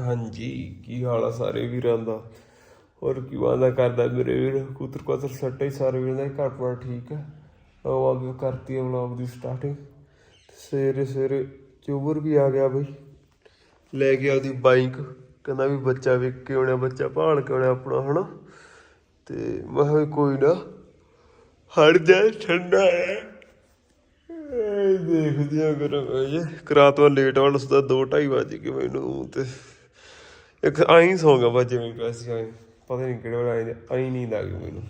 ਹਾਂਜੀ, ਕੀ ਹਾਲ ਆ ਸਾਰੇ ਵੀਰਾਂ ਦਾ? ਹੋਰ ਕੀ ਵਾਦਾ ਕਰਦਾ ਮੇਰੇ ਵੀਰ? ਕੁਤਰ ਕੁਤਰ ਸੱਟੇ ਸਾਰੇ ਵੀਰਾਂ ਦਾ, ਘਰ ਪਰ ਠੀਕ ਹੈ ਉਹ ਅੱਗੇ ਕਰਤੀ ਹੈ ਵਲੌਗ ਦੀ ਸਟਾਰਟਿੰਗ ਸਵੇਰੇ ਸਵੇਰੇ ਚੋਬਰ ਵੀ ਆ ਗਿਆ ਬਈ। ਲੈ ਗਿਆ ਉਹਦੀ ਬਾਈਕ ਕਹਿੰਦਾ ਵੀ ਬੱਚਾ ਵੇਖ ਕੇ ਆਉਣਾ, ਬੱਚਾ ਭਾਲ ਕੇ ਆਉਣਾ ਆਪਣਾ, ਹਨਾ? ਤੇ ਮੈਂ ਕਿਹਾ ਕੋਈ ਨਾ ਹੜ ਜਾ, ਠੰਡਾ ਹੈ ਦੇਖਦੇ ਆ ਕਰ ਇਹ ਕਰਾਤ ਵਾ ਲੇਟ ਵਾਲਾ ਸਦਾ 2:30 ਵਜ ਗਏ ਮੈਨੂੰ, ਤੇ ਇੱਕ ਆਈ ਸੌਂ ਗਿਆ ਬੱਜੇ ਮੈਨੂੰ ਪੈਸੇ ਆਏ ਪਤਾ ਨਹੀਂ ਕਿਹੜੇ ਵੇਲੇ ਆਏ ਆਈ ਨੀਂਦ ਆ ਗਈ ਮੈਨੂੰ।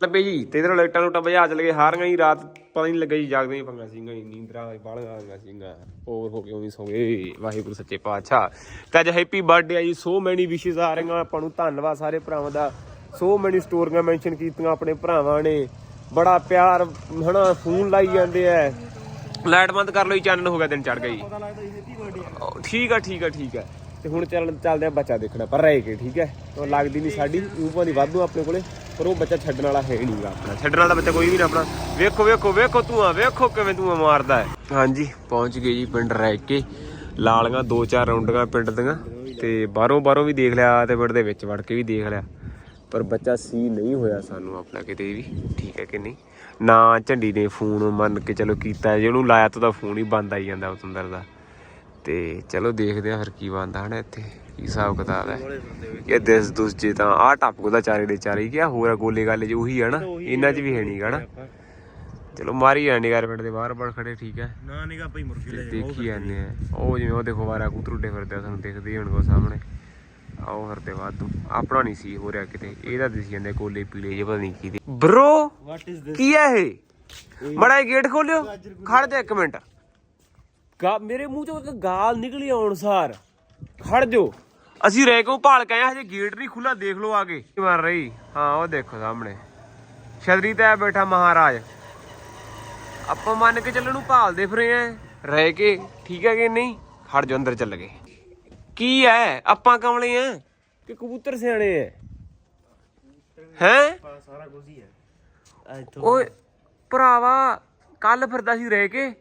ਲੱਭੇ ਜੀ ਤੇ ਇਧਰ ਲਾਈਟਾਂ ਲੂਟਾਂ ਬਜਾ ਚਲ ਗਏ ਹਾਰੀਆਂ ਹੀ ਰਾਤ ਪਤਾ ਨਹੀਂ ਲੱਗਾ ਜੀ ਜਾਗਦੇ ਹੀ ਪੰਗਾ ਸਿੰਘਾ ਹੀ ਨੀਂਦਰਾ ਬਾਲੀਆਂ ਆ ਗਈਆਂ ਸਿੰਘਾ ਹੋਰ ਹੋ ਕੇ ਉਵੇਂ ਸੌਂ ਗਏ। ਵਾਹਿਗੁਰੂ ਸੱਚੇ ਪਾਤਸ਼ਾਹ। ਤੇ ਅੱਜ ਹੈਪੀ ਬਰਥਡੇ ਆ ਜੀ ਸੋ ਮੈਨੀ ਵਿਸ਼ੇਸ ਆ ਰਹੀਆਂ ਆਪਾਂ ਨੂੰ ਧੰਨਵਾਦ ਸਾਰੇ ਭਰਾਵਾਂ ਦਾ। ਸੋ ਮੈਨੀ ਸਟੋਰੀਆਂ ਮੈਂਸ਼ਨ ਕੀਤੀਆਂ ਆਪਣੇ ਭਰਾਵਾਂ ਨੇ। ਬੜਾ ਪਿਆਰ ਹਨਾ ਫੋਨ ਲਾਈ ਜਾਂਦੇ ਐ ਲਾਈਟ ਬੰਦ ਕਰ ਲਓ ਜੀ ਚੈਨਲ ਹੋ ਗਿਆ ਦਿਨ ਚੜ ਗਿਆ ਜੀ। ਉਹ ਠੀਕ ਆ ਠੀਕ ਆ ਠੀਕ ਆ। ਤੇ ਹੁਣ ਚੱਲ ਚੱਲਦੇ ਆ ਬੱਚਾ ਦੇਖਣਾ ਪਰ ਰਹਿ ਕੇ, ਠੀਕ ਹੈ? ਉਹ ਲੱਗਦੀ ਨਹੀਂ ਸਾਡੀ ਉਪਰ ਦੀ ਵਾਧੂ ਆਪਣੇ ਕੋਲੇ, ਪਰ ਉਹ ਬੱਚਾ ਛੱਡਣ ਵਾਲਾ ਹੈ ਨਹੀਂਗਾ ਆਪਣਾ। ਛੱਡਣ ਵਾਲਾ ਬੱਚਾ ਕੋਈ ਵੀ ਨਹੀਂ ਆਪਣਾ। ਵੇਖੋ ਵੇਖੋ ਵੇਖੋ ਤੂੰ ਆ ਵੇਖੋ ਕਿਵੇਂ ਤੂੰ ਮਾਰਦਾ ਹੈ। ਹਾਂਜੀ, ਪਹੁੰਚ ਗਏ ਜੀ ਪਿੰਡ ਰਹਿ ਕੇ। ਲਾਲੀਆਂ ਦੋ ਚਾਰ ਰਾਉਂਡਾਂ ਪਿੰਡ ਦੀਆਂ, ਤੇ ਬਾਹਰੋਂ ਬਾਹਰੋਂ ਵੀ ਦੇਖ ਲਿਆ ਤੇ ਪਿੰਡ ਦੇ ਵਿੱਚ ਵੜ ਕੇ ਵੀ ਦੇਖ ਲਿਆ। ਪਰ ਬੱਚਾ ਸੀ ਨਹੀਂ ਹੋਇਆ ਸਾਨੂੰ ਆਪਣਾ ਕਿਤੇ ਵੀ, ਠੀਕ ਹੈ ਕਿ ਨਹੀਂ? ਨਾ ਝੰਡੀ ਨੇ ਫੋਨ ਮੰਨ ਕੇ ਚਲੋ ਕੀਤਾ ਜੇ ਉਹਨੂੰ ਲਾਇਆ ਤਾਂ ਫੋਨ ਹੀ ਬੰਦ ਆਈ ਜਾਂਦਾ, ਉਤੰਦਰ ਦਾ। ਤੇ ਚਲੋ ਦੇਖਦੇ ਆ ਫਿਰ ਕੀ ਬੰਦਾ ਹਨਾ ਇੱਥੇ ਕੀ ਹਿਸਾਬ ਕਿਤਾਬ ਹੈ। ਇਹ ਦਿਸ ਦੁਸ ਜੇ ਤਾਂ ਆਹ ਟੱਪ ਦਾ ਚਾਰੇ ਦੇ ਚਾਰੇ ਕੀ ਆ ਹੋਰ ਆ ਗੋਲੇ ਗਾਲੇ ਜੇ ਉਹੀ ਨਾ ਇਹਨਾਂ 'ਚ ਵੀ ਹੈ ਨਹੀਂਗਾ ਨਾ। ਚਲੋ ਮਾਰੀ ਜਾਂਦੇ ਯਾਰ ਪਿੰਡ ਦੇ ਬਾਹਰ ਬਾਹਰ ਖੜੇ ਠੀਕ ਹੈ। ਨਾ ਨਿਗਾ ਭਾਈ ਮੁਰਗੀ ਲੈ ਦੇਖੀ ਜਾਂਦੇ ਆ। ਉਹ ਜਿਵੇਂ ਉਹ ਦੇਖੋ ਵਾਰਾ ਕੂਤਰੂਡੇ ਫਿਰਦੇ ਆ ਤੁਹਾਨੂੰ ਦਿਖਦੇ ਹੀ ਹੋਣਗੇ ਉਹ ਸਾਹਮਣੇ। ਆਓ ਫਿਰਦੇ ਵਾਧੂ ਆਪਣਾ ਨਹੀਂ ਸੀ ਹੋ ਰਿਹਾ ਕਿਤੇ ਇਹਦਾ ਦਿਸ ਜਾਂਦੇ ਕੋਲੇ ਪੀਲੇ ਜੇ ਪਤਾ ਨਹੀਂ ਕੀ ਦੇ। ਬ్రో ਕੀ ਹੈ ਇਹ? ਮੜਾ ਗੇਟ ਖੋਲਿਓ ਖੜ ਜਾ ਇੱਕ ਮਿੰਟ। ਗਾ ਮੇਰੇ ਮੂੰਹ ਚੋਂ ਇੱਕ ਗਾਲ ਨਿਕਲੀ ਆਉਣ ਸਾਰ ਖੜ ਜੋ ਅਸੀਂ ਰਹਿ ਕੋ ਭਾਲ ਕੇ ਆਏ ਹਜੇ ਗੇਟ ਨਹੀਂ ਖੁੱਲਾ ਦੇਖ ਲਓ ਆ ਕੇ। ਕੀ ਮਾਰ ਰਹੀ? ਹਾਂ ਉਹ ਦੇਖੋ ਸਾਹਮਣੇ। ਛਤਰੀ ਤੇ ਬੈਠਾ ਮਹਾਰਾਜ। ਆਪਾਂ ਮੰਨ ਕੇ ਚੱਲਣ ਨੂੰ ਭਾਲਦੇ ਫਿਰੇ ਆ। ਰਹਿ ਕੇ ਠੀਕ ਹੈ ਕਿ ਨਹੀਂ? ਖੜ ਜੋ ਅੰਦਰ ਚੱਲ ਗਏ। ਕੀ ਹੈ? ਆਪਾਂ ਕਮਲੇ ਆ? ਕਿ ਕਬੂਤਰ ਸਿਆਣੇ ਐ। ਹੈ? ਸਾਰਾ ਕੁਝ ਹੀ ਓਏ ਭਰਾਵਾ ਕੱਲ ਫਿਰਦਾ ਸੀ ਰਹਿ ਕੇ।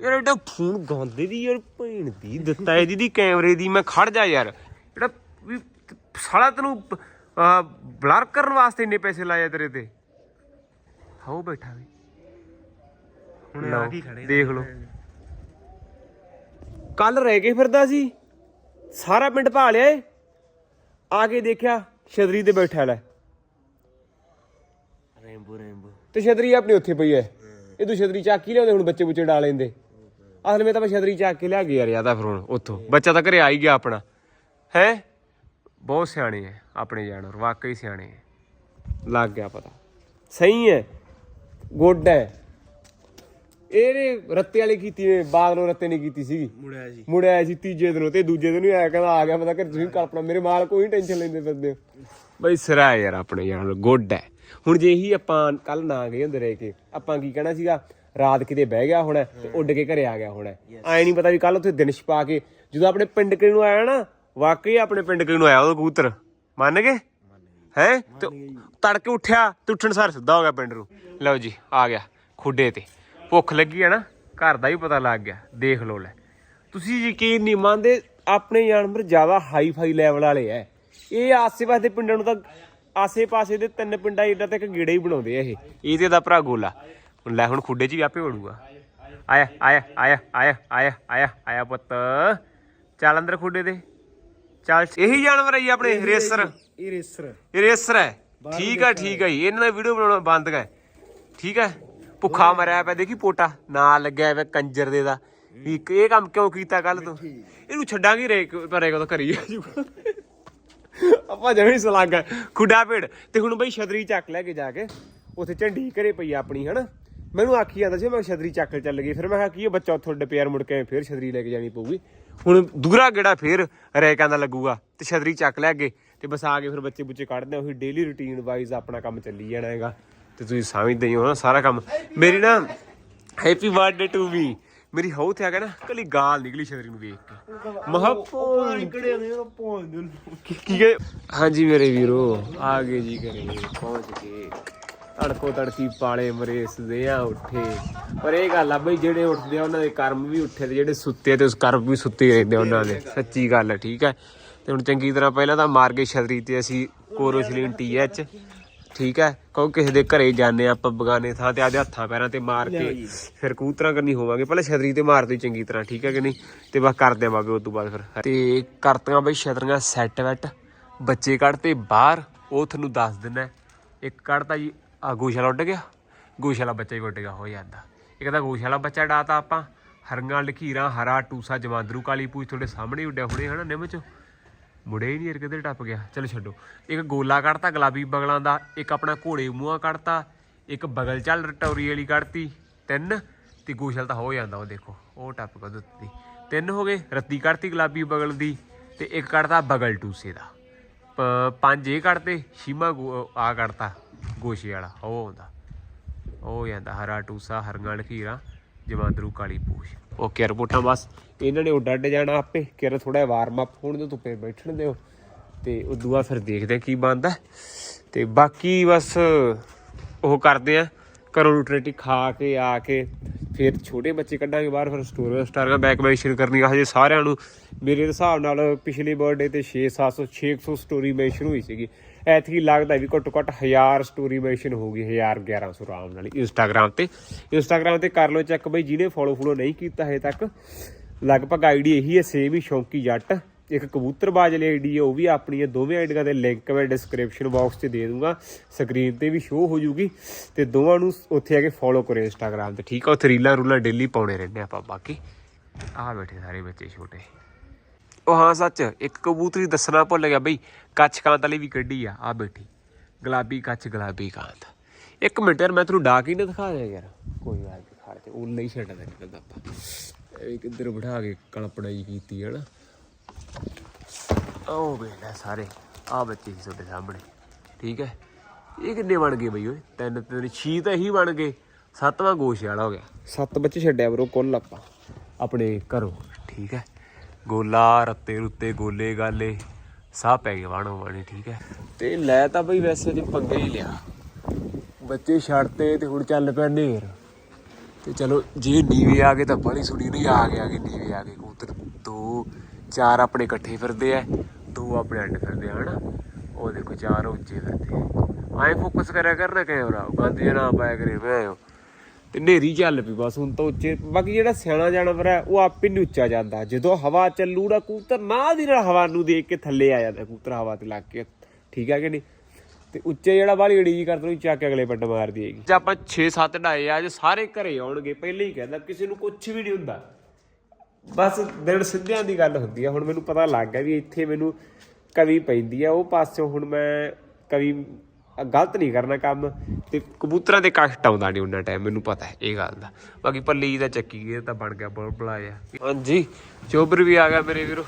ਯਾਰ ਐਡਾ ਫੋਨ ਗਾਉਂਦੇ ਦੀ ਯਾਰ ਭੈਣ ਦੀ ਦਿੱਤਾ ਇਹਦੀ ਦੀ ਕੈਮਰੇ ਦੀ ਮੈਂ ਖੜ ਜਾ ਯਾਰ। ਜਿਹੜਾ ਵੀ ਸਾਲਾ ਤੈਨੂੰ ਬਲਰ ਕਰਨ ਵਾਸਤੇ ਇੰਨੇ ਪੈਸੇ ਲਾਏ ਆ ਤੇਰੇ ਤੇ? ਹਾਉ ਬੈਠਾ ਵੀ। ਹੁਣ ਆ ਕੀ ਖੜੇ ਦੇਖ ਲਓ। ਕੱਲ ਰਹਿ ਕੇ ਫਿਰਦਾ ਸੀ ਸਾਰਾ ਪਿੰਡ ਭਾਲਿਆ ਏ। ਆ ਕੇ ਦੇਖਿਆ ਛਤਰੀ ਤੇ ਬੈਠਾ ਲੈ। ਰੇਂਬੋ ਰੇਂਬੋ। ਤੇ ਛਤਰੀ ਆਪਣੀ ਉੱਥੇ ਪਈ ਐ ਇਹ ਤੂੰ ਛਤਰੀ ਚੱਕ ਹੀ ਲਿਆਉਂਦੇ ਹੁਣ ਬੱਚੇ ਬੁੱਚੇ ਡਾ ਲੈਂਦੇ। ਅਸਲ ਵਿੱਚ ਤਾਂ ਮੈਂ ਛਤਰੀ ਚੱਕ ਕੇ ਲਿਆ ਗਿਆ ਯਾਰ ਤਾਂ ਫਿਰ ਹੁਣ ਉੱਥੋਂ। ਬੱਚਾ ਤਾਂ ਘਰੇ ਆ ਹੀ ਗਿਆ ਆਪਣਾ। ਹੈ? ਬਹੁਤ ਸਿਆਣੇ ਐ ਆਪਣੇ ਜਾਨਵਰ ਵਾਕਈ ਸਿਆਣੇ ਐ। ਲੱਗ ਗਿਆ ਪਤਾ। ਸਹੀ ਐ ਗੁੱਡ ਐ। ਇਹਨੇ ਰੱਤੇ ਵਾਲੀ ਕੀਤੀ ਨੇ ਬਾਦਲੋਂ ਰੱਤੇ ਨਹੀਂ ਕੀਤੀ ਸੀਗੀ। ਮੁੜਿਆ ਜੀ। ਮੁੜਿਆ ਸੀ ਤੀਜੇ ਦਿਨੋਂ ਤੇ ਦੂਜੇ ਦਿਨ ਹੀ ਆਇਆ ਕਹਿੰਦਾ ਆ ਗਿਆ ਪਤਾ ਕਿ ਤੁਸੀਂ ਕਲਪਨਾ ਮੇਰੇ ਮਾਲ ਕੋਈ ਟੈਨਸ਼ਨ ਲੈਂਦੇ ਫਿਰਦੇ ਹੋ। ਬਈ ਸਿਰਾ ਹੈ ਯਾਰ ਆਪਣੇ ਯਾਰ ਗੁੱਡ ਹੈ ਹੁਣ ਜੇ ਇਹੀ ਆਪਾਂ ਕੱਲ ਨਾ ਗਏ ਹੁੰਦੇ ਰਹਿ ਕੇ ਆਪਾਂ ਕੀ ਕਹਿਣਾ ਸੀਗਾ? ਰਾਤ ਕਿਤੇ ਬਹਿ ਗਿਆ ਹੋਣਾ ਤੇ ਉੱਡ ਕੇ ਘਰੇ ਆ ਗਿਆ ਹੋਣਾ। ਐ ਨਹੀਂ ਪਤਾ ਵੀ ਕੱਲ ਉੱਥੇ ਦਿਨ ਛਪਾ ਕੇ ਜਦੋਂ ਆਪਣੇ ਪਿੰਡ ਕਿਲੇ ਨੂੰ ਆਇਆ ਨਾ, ਵਾਕਈ ਆਪਣੇ ਪਿੰਡ ਕਿਲੇ ਨੂੰ ਆਇਆ ਉਹ ਕਬੂਤਰ। ਮੰਨ ਗਏ? ਹੈ? ਤੇ ਤੜਕੇ ਉੱਠਿਆ ਤੇ ਉੱਠਣ ਸਾਰ ਸਿੱਧਾ ਹੋ ਗਿਆ ਪਿੰਡ ਨੂੰ। ਲਓ ਜੀ, ਆ ਗਿਆ ਖੁੱਡੇ ਤੇ। ਭੁੱਖ ਲੱਗੀ ਹੈ ਨਾ, ਘਰ ਦਾ ਵੀ ਪਤਾ ਲੱਗ ਗਿਆ। ਦੇਖ ਲਓ ਲੈ। ਤੁਸੀਂ ਯਕੀਨ ਨਹੀਂ ਮੰਨਦੇ, ਆਪਣੇ ਜਾਨਵਰ ਜ਼ਿਆਦਾ ਹਾਈ ਫਾਈ ਲੈਵਲ ਵਾਲੇ ਐ। ਇਹ ਆਸੇ-ਪਾਸੇ ਦੇ ਪਿੰਡਾਂ ਨੂੰ ਤਾਂ ਆਸੇ-ਪਾਸੇ ਦੇ ਤਿੰਨ ਪਿੰਡਾਂ ਏਡਾ ਤੱਕ ਗੇੜੇ ਹੀ ਬਣਾਉਂਦੇ ਆ ਇਹ। ਇਹ ਤੇ ਦਾ ਭਰਾ ਗੋਲਾ। ਹੁਣ ਲੈ ਹੁਣ ਖੁੱਡੇ 'ਚ ਵੀ ਆਪੇ ਵੜੂਗਾ ਆਇਆ ਆਇਆ ਆਇਆ ਆਇਆ ਆਇਆ ਆਇਆ ਆਇਆ ਪੁੱਤ। ਚੱਲ ਅੰਦਰ ਖੁੱਡੇ ਤੇ ਚੱਲ ਇਹੀ ਜਾਨਵਰ ਹੈ ਜੀ ਆਪਣੇ ਰੇਸਰ ਇਹ ਰੇਸਰ। ਇਹ ਰੇਸਰ। ਹੈ। ਠੀਕ ਹੈ ਠੀਕ ਹੈ ਜੀ। ਇਹਨਾਂ ਦਾ ਵੀਡੀਓ ਬਣਾਉਣਾ ਬੰਦ ਕਰ। ਠੀਕ ਹੈ। ਭੁੱਖਾ ਮਰਿਆ ਪਿਆ ਦੇਖੀ ਪੋਟਾ। ਨਾ ਲੱਗਿਆ ਵੇ ਕੰਜਰ ਦੇ ਦਾ। ਵੀ ਇਹ ਕੰਮ ਕਿਉਂ ਕੀਤਾ ਕੱਲ ਤੂੰ? ਇਹਨੂੰ ਛੱਡਾਂਗੇ ਰੇ ਪਰੇ ਕਦੋਂ ਕਰੀ ਜਾਊਗਾ। ਆਪਾਂ ਜਮੀ ਸਲਾਗਾ ਖੁੱਡਾ ਪੇੜ ਤੇ ਹੁਣ ਬਈ ਛਤਰੀ ਚੱਕ ਲੈ ਕੇ ਜਾ ਕੇ। ਉੱਥੇ ਝੰਡੀ ਘਰੇ ਪਈ ਆ ਆਪਣੀ ਹਨਾ? ਮੈਨੂੰ ਆਖੀ ਜਾਂਦਾ ਸੀ ਮੈਂ ਛਤਰੀ ਚੱਕ ਚੱਲ ਗਈ। ਫਿਰ ਮੈਂ ਕਿਹਾ ਕੀ ਇਹ ਬੱਚਾ ਉੱਥੋਂ ਡੱਪੇ ਯਾਰ ਮੁੜ ਕੇ ਫਿਰ ਛਤਰੀ ਲੈ ਕੇ ਜਾਣੀ ਪਊਗੀ। ਹੁਣ ਦੂਰਾ ਗੇੜਾ ਫਿਰ ਰੈਕਾਂ ਦਾ ਲੱਗੂਗਾ ਤੇ ਛਤਰੀ ਚੱਕ ਲੈ ਅੱਗੇ ਤੇ ਬਸ ਆ ਕੇ ਫਿਰ ਬੱਚੇ ਬੁੱਚੇ ਕੱਢਦੇ ਉਹੀ ਡੇਲੀ ਰੁਟੀਨ ਵਾਈਜ਼ ਆਪਣਾ ਕੰਮ ਚੱਲੀ ਜਾਣਾ ਹੈਗਾ। ਤੇ ਤੁਸੀਂ ਸਮਝਦੇ ਹੀ ਹੋ ਨਾ ਸਾਰਾ ਕੰਮ। ਮੇਰੀ ਨਾ ਹੈਪੀ ਬਰਥਡੇ ਟੂ ਮੀ ਮੇਰੀ ਤੇ ਆ ਗਿਆ ਨਾ ਕੱਲੀ ਗਾਲ ਨਿਕਲੀ ਛਤਰੀ ਨੂੰ ਵੇਖ ਕੇ। ਮਹਾ ਕਿਹੜੇ ਨੇ ਉਹ ਪਹੁੰਚ ਦੇ ਕੀ ਕੀ ਕਹੇ ਹਾਂਜੀ ਮੇਰੇ ਵੀਰੋ ਆ ਗਏ ਜੀ ਘਰੇ। ਪਹੁੰਚ ਗਏ। ਤੜਕੋ ਤੜਕੀ ਪਾਲੇ ਮਰੇਸਦੇ ਆ ਉੱਠੇ। ਪਰ ਇਹ ਗੱਲ ਆ ਬਈ ਜਿਹੜੇ ਉੱਠਦੇ ਆ ਉਹਨਾਂ ਦੇ ਕਰਮ ਵੀ ਉੱਠੇ ਤੇ ਜਿਹੜੇ ਸੁੱਤੇ ਆ ਤੇ ਉਸ ਕਰਮ ਵੀ ਸੁੱਤੇ ਰਹਿੰਦੇ ਆ ਉਹਨਾਂ ਦੇ। ਸੱਚੀ ਗੱਲ ਹੈ ਠੀਕ ਹੈ ਤੇ ਹੁਣ ਚੰਗੀ ਤਰ੍ਹਾਂ ਪਹਿਲਾਂ ਤਾਂ ਮਾਰ ਕੇ ਛਤਰੀ ਤੇ ਅਸੀਂ ਕੋਰੋਸਲੀਨ ਟੀਐਚ ਠੀਕ ਹੈ ਕਿਉਂਕਿ ਕਿਸੇ ਦੇ ਘਰੇ ਜਾਂਦੇ ਆਪਾਂ ਬਗਾਨੇ ਥਾਂ ਤੇ ਆਦੇ ਹੱਥਾਂ ਪੈਰਾਂ ਤੇ ਮਾਰ ਕੇ ਫਿਰ ਕੂਤਰਾਂ ਕਰਨੀ ਹੋਵਾਂਗੇ। ਪਹਿਲਾਂ ਛਤਰੀ ਤੇ ਮਾਰ ਦਿਓ ਚੰਗੀ ਤਰ੍ਹਾਂ ਠੀਕ ਹੈ ਕਿ ਨਹੀਂ? ਤੇ ਬਸ ਕਰ ਦੇਵਾਂਗੇ ਉਸ ਤੋਂ ਬਾਅਦ ਫਿਰ। ਤੇ ਕਰਤੀਆਂ ਬਈ ਛਤਰੀਆਂ ਸੈੱਟ ਵੈਟ ਬੱਚੇ ਕੱਢਤੇ ਬਾਹਰ ਉਹ ਤੁਹਾਨੂੰ ਦੱਸ ਦਿੰਦਾ। ਇੱਕ ਕੱਢਤਾ ਜੀ ਆ ਗੋਸ਼ਾਲਾ ਉੱਡ ਗਿਆ। ਗੋਸ਼ਾਲਾ ਬੱਚਾ ਹੀ ਉੱਡ ਗਿਆ, ਹੋ ਜਾਂਦਾ। ਇੱਕ ਤਾਂ ਗੋਸ਼ਾਲਾ ਬੱਚਾ ਡਾਤਾ ਆਪਾਂ। ਹਰੀਆਂ ਲਖੀਰਾਂ ਹਰਾ ਟੂਸਾ ਜਮਾਂਦਰੂ ਕਾਲੀ ਪੂਛ ਤੁਹਾਡੇ ਸਾਹਮਣੇ ਹੀ ਉੱਡਿਆ ਹੁਣੇ ਹਨਾ, ਨਿੰਮ ਚ। ਮੁੜੇ ਹੀ ਨਹੀਂ ਯਾਰ ਕਿੱਧਰ ਟੱਪ ਗਿਆ। ਚਲ ਛੱਡੋ। ਇੱਕ ਗੋਲਾ ਕੱਢਤਾ ਗੁਲਾਬੀ ਬਗਲਾਂ ਦਾ, ਇੱਕ ਆਪਣਾ ਘੋੜੇ ਮੂੰਹਾਂ ਕੱਢਤਾ, ਇੱਕ ਬਗਲ ਚੱਲ ਰਟੌਰੀ ਵਾਲੀ ਕੱਢਤੀ, ਤਿੰਨ। ਤੇ ਗੋਸ਼ਲ ਤਾਂ ਹੋ ਜਾਂਦਾ, ਉਹ ਦੇਖੋ, ਉਹ ਟੱਪ ਗਿਆ ਦਿੱਤੀ ਤਿੰਨ ਹੋ ਗਏ, ਰੱਤੀ ਕੱਢਤੀ ਗੁਲਾਬੀ ਬਗਲ ਦੀ, ਤੇ ਇੱਕ ਕੱਢਤਾ ਬਗਲ ਟੂਸੇ ਦਾ। ਪ- ਪੰਜ ਇਹ ਕੱਢਤੇ ਸ਼ੀਮਾ ਗੋ- ਆ ਕੱਢਤਾ। ਗੋਸ਼ੇ ਵਾਲਾ, ਉਹ ਆਉਂਦਾ। ਉਹ ਜਾਂਦਾ, ਹਰਾ ਟੂਸਾ ਹਰੀਆਂ ਲਕੀਰਾਂ ਜਮਾਂਦਰੂ ਕਾਲੀ ਪੂਛ। ਓਕੇ, ਰਿਪੋਰਟਾਂ ਬਸ। ਇਹਨਾਂ ਨੇ ਉੱਡ ਅੱਡ ਜਾਣਾ ਆਪੇ ਕਿਰ ਥੋੜਾ ਵਾਰਮ ਅਪ ਹੋਣ ਦੇ ਧੁੱਪੇ ਬੈਠਣ ਦਿਓ। ਤੇ ਉਦੋਂ ਬਾਅਦ ਫਿਰ ਦੇਖਦੇ ਆ ਕੀ ਬਣਦਾ। ਤੇ ਬਾਕੀ ਬਸ ਉਹ ਕਰਦੇ ਆ ਘਰੋਂ ਰੋਟੀ ਖਾ ਕੇ, ਆ ਕੇ, ਫਿਰ ਛੋਟੇ ਬੱਚੇ ਕੱਢਾਂਗੇ ਬਾਹਰ, ਫਿਰ ਸਟੋਰ ਸਟਾਰਾਂ ਬੈਕ ਮੈਂਸ਼ਨ ਕਰਨੀ ਹਜੇ ਸਾਰਿਆਂ ਨੂੰ ਮੇਰੇ ਹਿਸਾਬ ਨਾਲ ਪਿਛਲੇ ਬਰਥਡੇ ਤੇ 6 700 600 ਸਟੋਰੀ ਮੈਂਸ਼ਨ ਹੋਈ ਸੀਗੀ। ਐਤਕੀ ਲੱਗਦਾ ਵੀ ਘੱਟੋ ਘੱਟ 1000 ਸਟੋਰੀ ਮੈਂਸ਼ਨ ਹੋਊਗੀ 1000 1100 ਆਰਾਮ ਨਾਲ ਇੰਸਟਾਗ੍ਰam ਤੇ। ਇੰਸਟਾਗ੍ਰam ਤੇ ਕਰ ਲਓ ਚੈੱਕ ਬਈ, ਜਿਹਨੇ ਫੋਲੋ ਫੋਲੋ ਨਹੀਂ ਕੀਤਾ ਹਜੇ ਤੱਕ, ਲਗਭਗ ਆਈਡੀ ਇਹੀ ਹੈ ਸੇਮ ਹੀ ਸ਼ੌਂਕੀ ਜੱਟ। ਇੱਕ ਕਬੂਤਰਬਾਜ ਵਾਲੀ ਆਈਡੀ ਹੈ, ਉਹ ਵੀ ਆਪਣੀਆਂ ਦੋਵੇਂ ਆਈਡੀਆਂ ਦੇ ਲਿੰਕ ਮੈਂ ਡਿਸਕ੍ਰਿਪਸ਼ਨ ਬਾਕਸ 'ਚ ਦੇ ਦੂੰਗਾ। ਸਕਰੀਨ ਤੇ ਵੀ ਸ਼ੋ ਹੋ ਜੂਗੀ ਤੇ ਦੋਵਾਂ ਨੂੰ ਉੱਥੇ ਆ ਕੇ ਫੋਲੋ ਕਰੋ ਇੰਸਟਾਗ੍ਰam ਤੇ, ਠੀਕ ਆ? ਉੱਥੇ ਰੀਲਾਂ ਰੂਲਾਂ ਡੇਲੀ ਪਾਉਣੇ ਰਹਿੰਦੇ ਆਪਾਂ, ਬਾਕੀ ਆਹ ਬੈਠੇ ਸਾਰੇ ਬੱਚੇ ਛੋਟੇ। ਉਹ ਹਾਂ ਸੱਚ ਇੱਕ ਕਬੂਤਰੀ ਦੱਸਣਾ ਭੁੱਲ ਗਿਆ ਬਈ ਕੱਚ ਕਾਂਤ ਵਾਲੀ ਵੀ ਕੱਢੀ ਆ ਆ ਬੈਠੀ। ਗੁਲਾਬੀ ਕੱਚ ਗੁਲਾਬੀ ਕਾਂਤ ਇੱਕ ਮਿੰਟ ਯਾਰ ਮੈਂ ਤੈਨੂੰ ਡਾਕ ਹੀ ਨਾ ਦਿਖਾ ਦਿਆਂ ਯਾਰ। ਕੋਈ ਗੱਲ ਨਹੀਂ ਖੜ ਤੇ ਉਹ ਨਹੀਂ ਛੱਡਦਾ ਨਿਕਲਦਾ ਆਪਾਂ। ਇਹ ਕਿੱਧਰ ਬਿਠਾ ਕੇ ਕਲਪੜਾਈ ਕੀਤੀ ਹੈ ਨਾ। ਉਹ ਵੇਲਾ ਸਾਰੇ ਆ ਬੱਚੇ ਸੀ ਤੁਹਾਡੇ ਸਾਹਮਣੇ ਠੀਕ ਹੈ? ਇਹ ਕਿੰਨੇ ਬਣ ਗਏ ਬਈ ਓਏ? ਤਿੰਨ ਤਿੰਨ ਛੀ ਤਾਂ ਇਹੀ ਬਣ ਗਏ। ਸੱਤਵਾਂ ਗੋਸ਼ ਵਾਲਾ ਹੋ ਗਿਆ। ਸੱਤ ਬੱਚੇ ਛੱਡਿਆ ਬਰੋ ਕੁੱਲ ਆਪਾਂ। ਆਪਣੇ ਘਰੋਂ ਠੀਕ ਹੈ? ਗੋਲਾ ਰੱਤੇ ਰੁੱਤੇ ਗੋਲੇ ਗਾਲੇ। ਸਾਹ ਪੈ ਗਏ ਵਾਣੋ ਵਾਣੀ ਠੀਕ ਹੈ? ਤੇ ਲੈ ਤਾਂ ਬਈ ਵੈਸੇ ਤੇ ਪੰਗੇ ਹੀ ਲਿਆ। ਬੱਚੇ ਛੱਡਤੇ ਤੇ ਹੁਣ ਚੱਲ ਪਿਆ ਨੇਰ। ਤੇ ਚਲੋ, ਜੇ ਨੀਵੇਂ ਆ ਗਏ ਤਾਂ ਬੜੀ ਸੁਣੀ ਨਹੀਂ ਆ ਗਿਆ ਕਿ ਨੀਵੇਂ ਆ ਗਏ। ਕਬੂਤਰ ਦੋ, ਚਾਰ ਆਪਣੇ ਇਕੱਠੇ ਫਿਰਦੇ ਆ, ਦੋ ਆਪਣੇ ਅੱਡ ਫਿਰਦੇ ਆ, ਹਨਾ? ਉਹ ਦੇਖੋ, ਚਾਰ ਉੱਚੇ ਫਿਰਦੇ ਆ। ਐਂ ਫੋਕਸ ਕਰਿਆ ਕਰਨਾ ਕੈਮਰਾ ਗੰਦ ਜਿਹਾ ਨਾ ਪਾਇਆ ਕਰੇ, ਮੈਂ ਤੇ ਨੇਰੀ ਚੱਲ ਪਈ ਬਸ ਹੁਣ ਤਾਂ ਉੱਚੇ ਬਾਕੀ ਜਿਹੜਾ ਸਿਆਣਾ ਜਾਨਵਰ ਹੈ, ਉਹ ਆਪੇ ਨਹੀਂ ਉੱਚਾ ਜਾਂਦਾ। ਜਦੋਂ ਹਵਾ ਚੱਲੂੜਾ ਕਬੂਤਰ ਨਾਲ ਦੀ ਨਾਲ ਹਵਾ ਨੂੰ ਦੇਖ ਕੇ ਥੱਲੇ ਆ ਜਾਂਦਾ ਕਬੂਤਰ ਹਵਾ ਤੇ ਲੱਗ ਕੇ। ਠੀਕ ਹੈ ਕਿ ਨਹੀਂ? ਤੇ ਉੱਚੇ ਜਿਹੜਾ ਬਾਲੀ ੜੀ ਜੀ ਕਰਦਾ ਉਹ ਚੱਕ ਕੇ ਅਗਲੇ ਪੱਟ ਮਾਰ ਦੇਗੀ। ਜੇ ਆਪਾਂ 6-7 ਢਾਏ ਅੱਜ ਸਾਰੇ ਘਰੇ ਆਉਣਗੇ, ਪਹਿਲੇ ਹੀ ਕਹਿੰਦਾ, ਕਿਸੇ ਨੂੰ ਕੁਝ ਵੀ ਨਹੀਂ ਹੁੰਦਾ। ਬਸ ਦਿਨ ਸਿੱਧਿਆਂ ਦੀ ਗੱਲ ਹੁੰਦੀ ਆ। ਹੁਣ ਮੈਨੂੰ ਪਤਾ ਲੱਗ ਗਿਆ ਵੀ ਇੱਥੇ ਮੈਨੂੰ ਕਵੀ ਪੈਂਦੀ ਆ। ਉਹ ਪਾਸਿਓਂ ਹੁਣ ਮੈਂ ਕਵੀ ਗਲਤ ਨਹੀਂ ਕਰਨਾ ਕੰਮ। ਤੇ ਕਬੂਤਰਾਂ ਦੇ ਕਸ਼ਟ ਆਉਂਦਾ ਨਹੀਂ ਉਹਨਾਂ ਟਾਈਮ ਮੈਨੂੰ ਪਤਾ ਹੈ, ਇਹ ਗੱਲ ਦਾ। ਬਾਕੀ ਪੱਲੀ ਦਾ ਚੱਕੀ ਗਏ ਤਾਂ ਬਣ ਗਿਆ ਬੁਲਬੁਲਾ ਆ ਹਾਂਜੀ, ਚੋਬਰ ਵੀ ਆ ਗਿਆ ਮੇਰੇ ਵੀਰੋ,